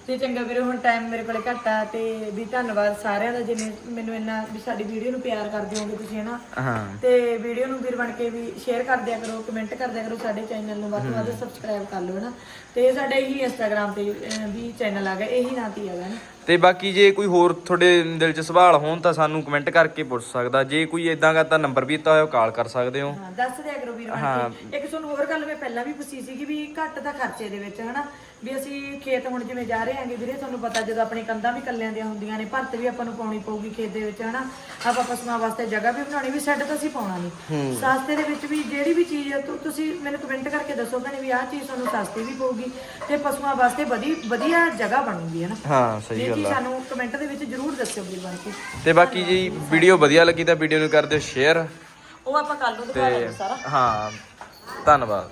Speaker 2: ਤੇ ਚੰਗਾ ਵੀਰੇ ਹੁਣ ਟਾਈਮ ਮੇਰੇ ਕੋਲੇ ਘੱਟ ਆ ਤੇ ਵੀ ਧੰਨਵਾਦ ਸਾਰਿਆਂ ਦਾ ਜਿੰਨੇ ਮੈਨੂੰ ਇੰਨਾ ਵੀ ਸਾਡੀ ਵੀਡੀਓ ਨੂੰ ਪਿਆਰ ਕਰਦੇ ਹੋਗੇ ਤੁਸੀਂ ਹਨਾ?
Speaker 1: ਹਾਂ।
Speaker 2: ਤੇ ਵੀਡੀਓ ਨੂੰ ਵੀਰ ਬਣ ਕੇ ਵੀ ਸ਼ੇਅਰ ਕਰ ਦਿਆ ਕਰੋ ਕਮੈਂਟ ਕਰ ਦਿਆ ਕਰੋ ਸਾਡੇ ਚੈਨਲ ਨੂੰ ਵੱਧ ਤੋਂ ਵੱਧ ਸਬਸਕ੍ਰਾਈਬ ਕਰ ਲਓ ਹਨਾ? ਤੇ ਸਾਡੇ ਇਹੀ ਇੰਸਟਾਗ੍ਰam ਤੇ ਵੀ ਚੈਨਲ ਆ ਗਿਆ ਇਹੀ ਨਾਂ ਤੇ ਹੈਗਾ ਨਾ
Speaker 1: ਤੇ ਬਾਕੀ ਜੇ ਕੋਈ ਹੋਰ ਤੁਹਾਡੇ ਦਿਲ 'ਚ ਸਵਾਲ ਹੋਣ ਤਾਂ ਸਾਨੂੰ ਕਮੈਂਟ ਕਰਕੇ ਪੁੱਛ ਸਕਦਾ। ਜੇ ਕੋਈ ਇਦਾਂ ਦਾ ਤਾਂ ਨੰਬਰ ਵੀ ਦਿੱਤਾ ਹੋਇਆ ਕਾਲ ਕਰ ਸਕਦੇ ਹੋ।
Speaker 2: ਹਾਂ ਦੱਸ ਦਿਆ ਕਰੋ ਵੀਰ ਬਣ ਕੇ ਇੱਕ ਤੁਹਾਨੂੰ ਹੋਰ ਗੱਲ ਮੈਂ ਪਹਿਲਾਂ ਵੀ ਪੁੱਛੀ ਸੀਗੀ ਵੀ ਘੱਟ ਦਾ ਖਰਚੇ ਦੇ ਵਿੱਚ ਹਨਾ? ਵੀ ਅਸੀਂ ਖੇਤ ਹੁਣ ਜਿਵੇਂ ਜਾ ਰਹੇ ਆਂਗੇ ਵੀਰੇ ਤੁਹਾਨੂੰ ਪਤਾ ਜਦੋਂ ਆਪਣੀ ਕੰਧਾਂ ਵੀ ਕੱਲਿਆਂ ਦੀਆਂ ਹੁੰਦੀਆਂ ਨੇ ਭਰਤ ਵੀ ਆਪਾਂ ਨੂੰ ਪਾਉਣੀ ਪਊਗੀ ਖੇਤ ਦੇ ਵਿੱਚ ਹਨਾ? ਆਪਾਂ ਪਸ਼ੂਆਂ ਵਾਸਤੇ ਜਗ੍ਹਾ ਵੀ ਬਣਾਉਣੀ ਵੀ ਸੈੱਟ ਤਾਂ ਅਸੀਂ ਪਾਉਣਾ ਨਹੀਂ ਸਸਤੇ ਦੇ ਵਿੱਚ ਵੀ ਜਿਹੜੀ ਵੀ ਚੀਜ਼ ਤੁ- ਤੁਸੀਂ ਮੈਨੂੰ ਕਮੈਂਟ ਕਰਕੇ ਦੱਸੋ ਭੈਣੇ ਵੀ ਆਹ ਚੀਜ਼ ਤੁਹਾਨੂੰ ਸਸਤੀ ਵੀ ਪਊਗੀ ਤੇ ਪਸ਼ੂਆਂ ਵਾਸਤੇ ਵਧੀ ਵਧੀਆ ਜਗ੍ਹਾ ਬਣੂਗੀ ਹਨਾ?
Speaker 1: ਹਾਂ ਸਹੀ
Speaker 2: ਸਾਨੂੰ ਕਮੈਂਟ ਦੇ ਵਿੱਚ ਜਰੂਰ ਦੱਸਿਓ ਵੀਰ ਬਣ ਕੇ।
Speaker 1: ਤੇ ਬਾਕੀ ਜੀ ਵੀਡੀਓ ਵਧੀਆ ਲੱਗੀ ਤਾਂ ਵੀਡੀਓ ਨੂੰ ਕਰ ਦਿਓ ਸ਼ੇਅਰ
Speaker 2: ਉਹ ਆਪਾਂ ਕੱਲ ਨੂੰ ਦਿਖਾ ਲਾਂਗੇ ਸਾਰਾ।
Speaker 1: ਹਾਂ ਧੰਨਵਾਦ।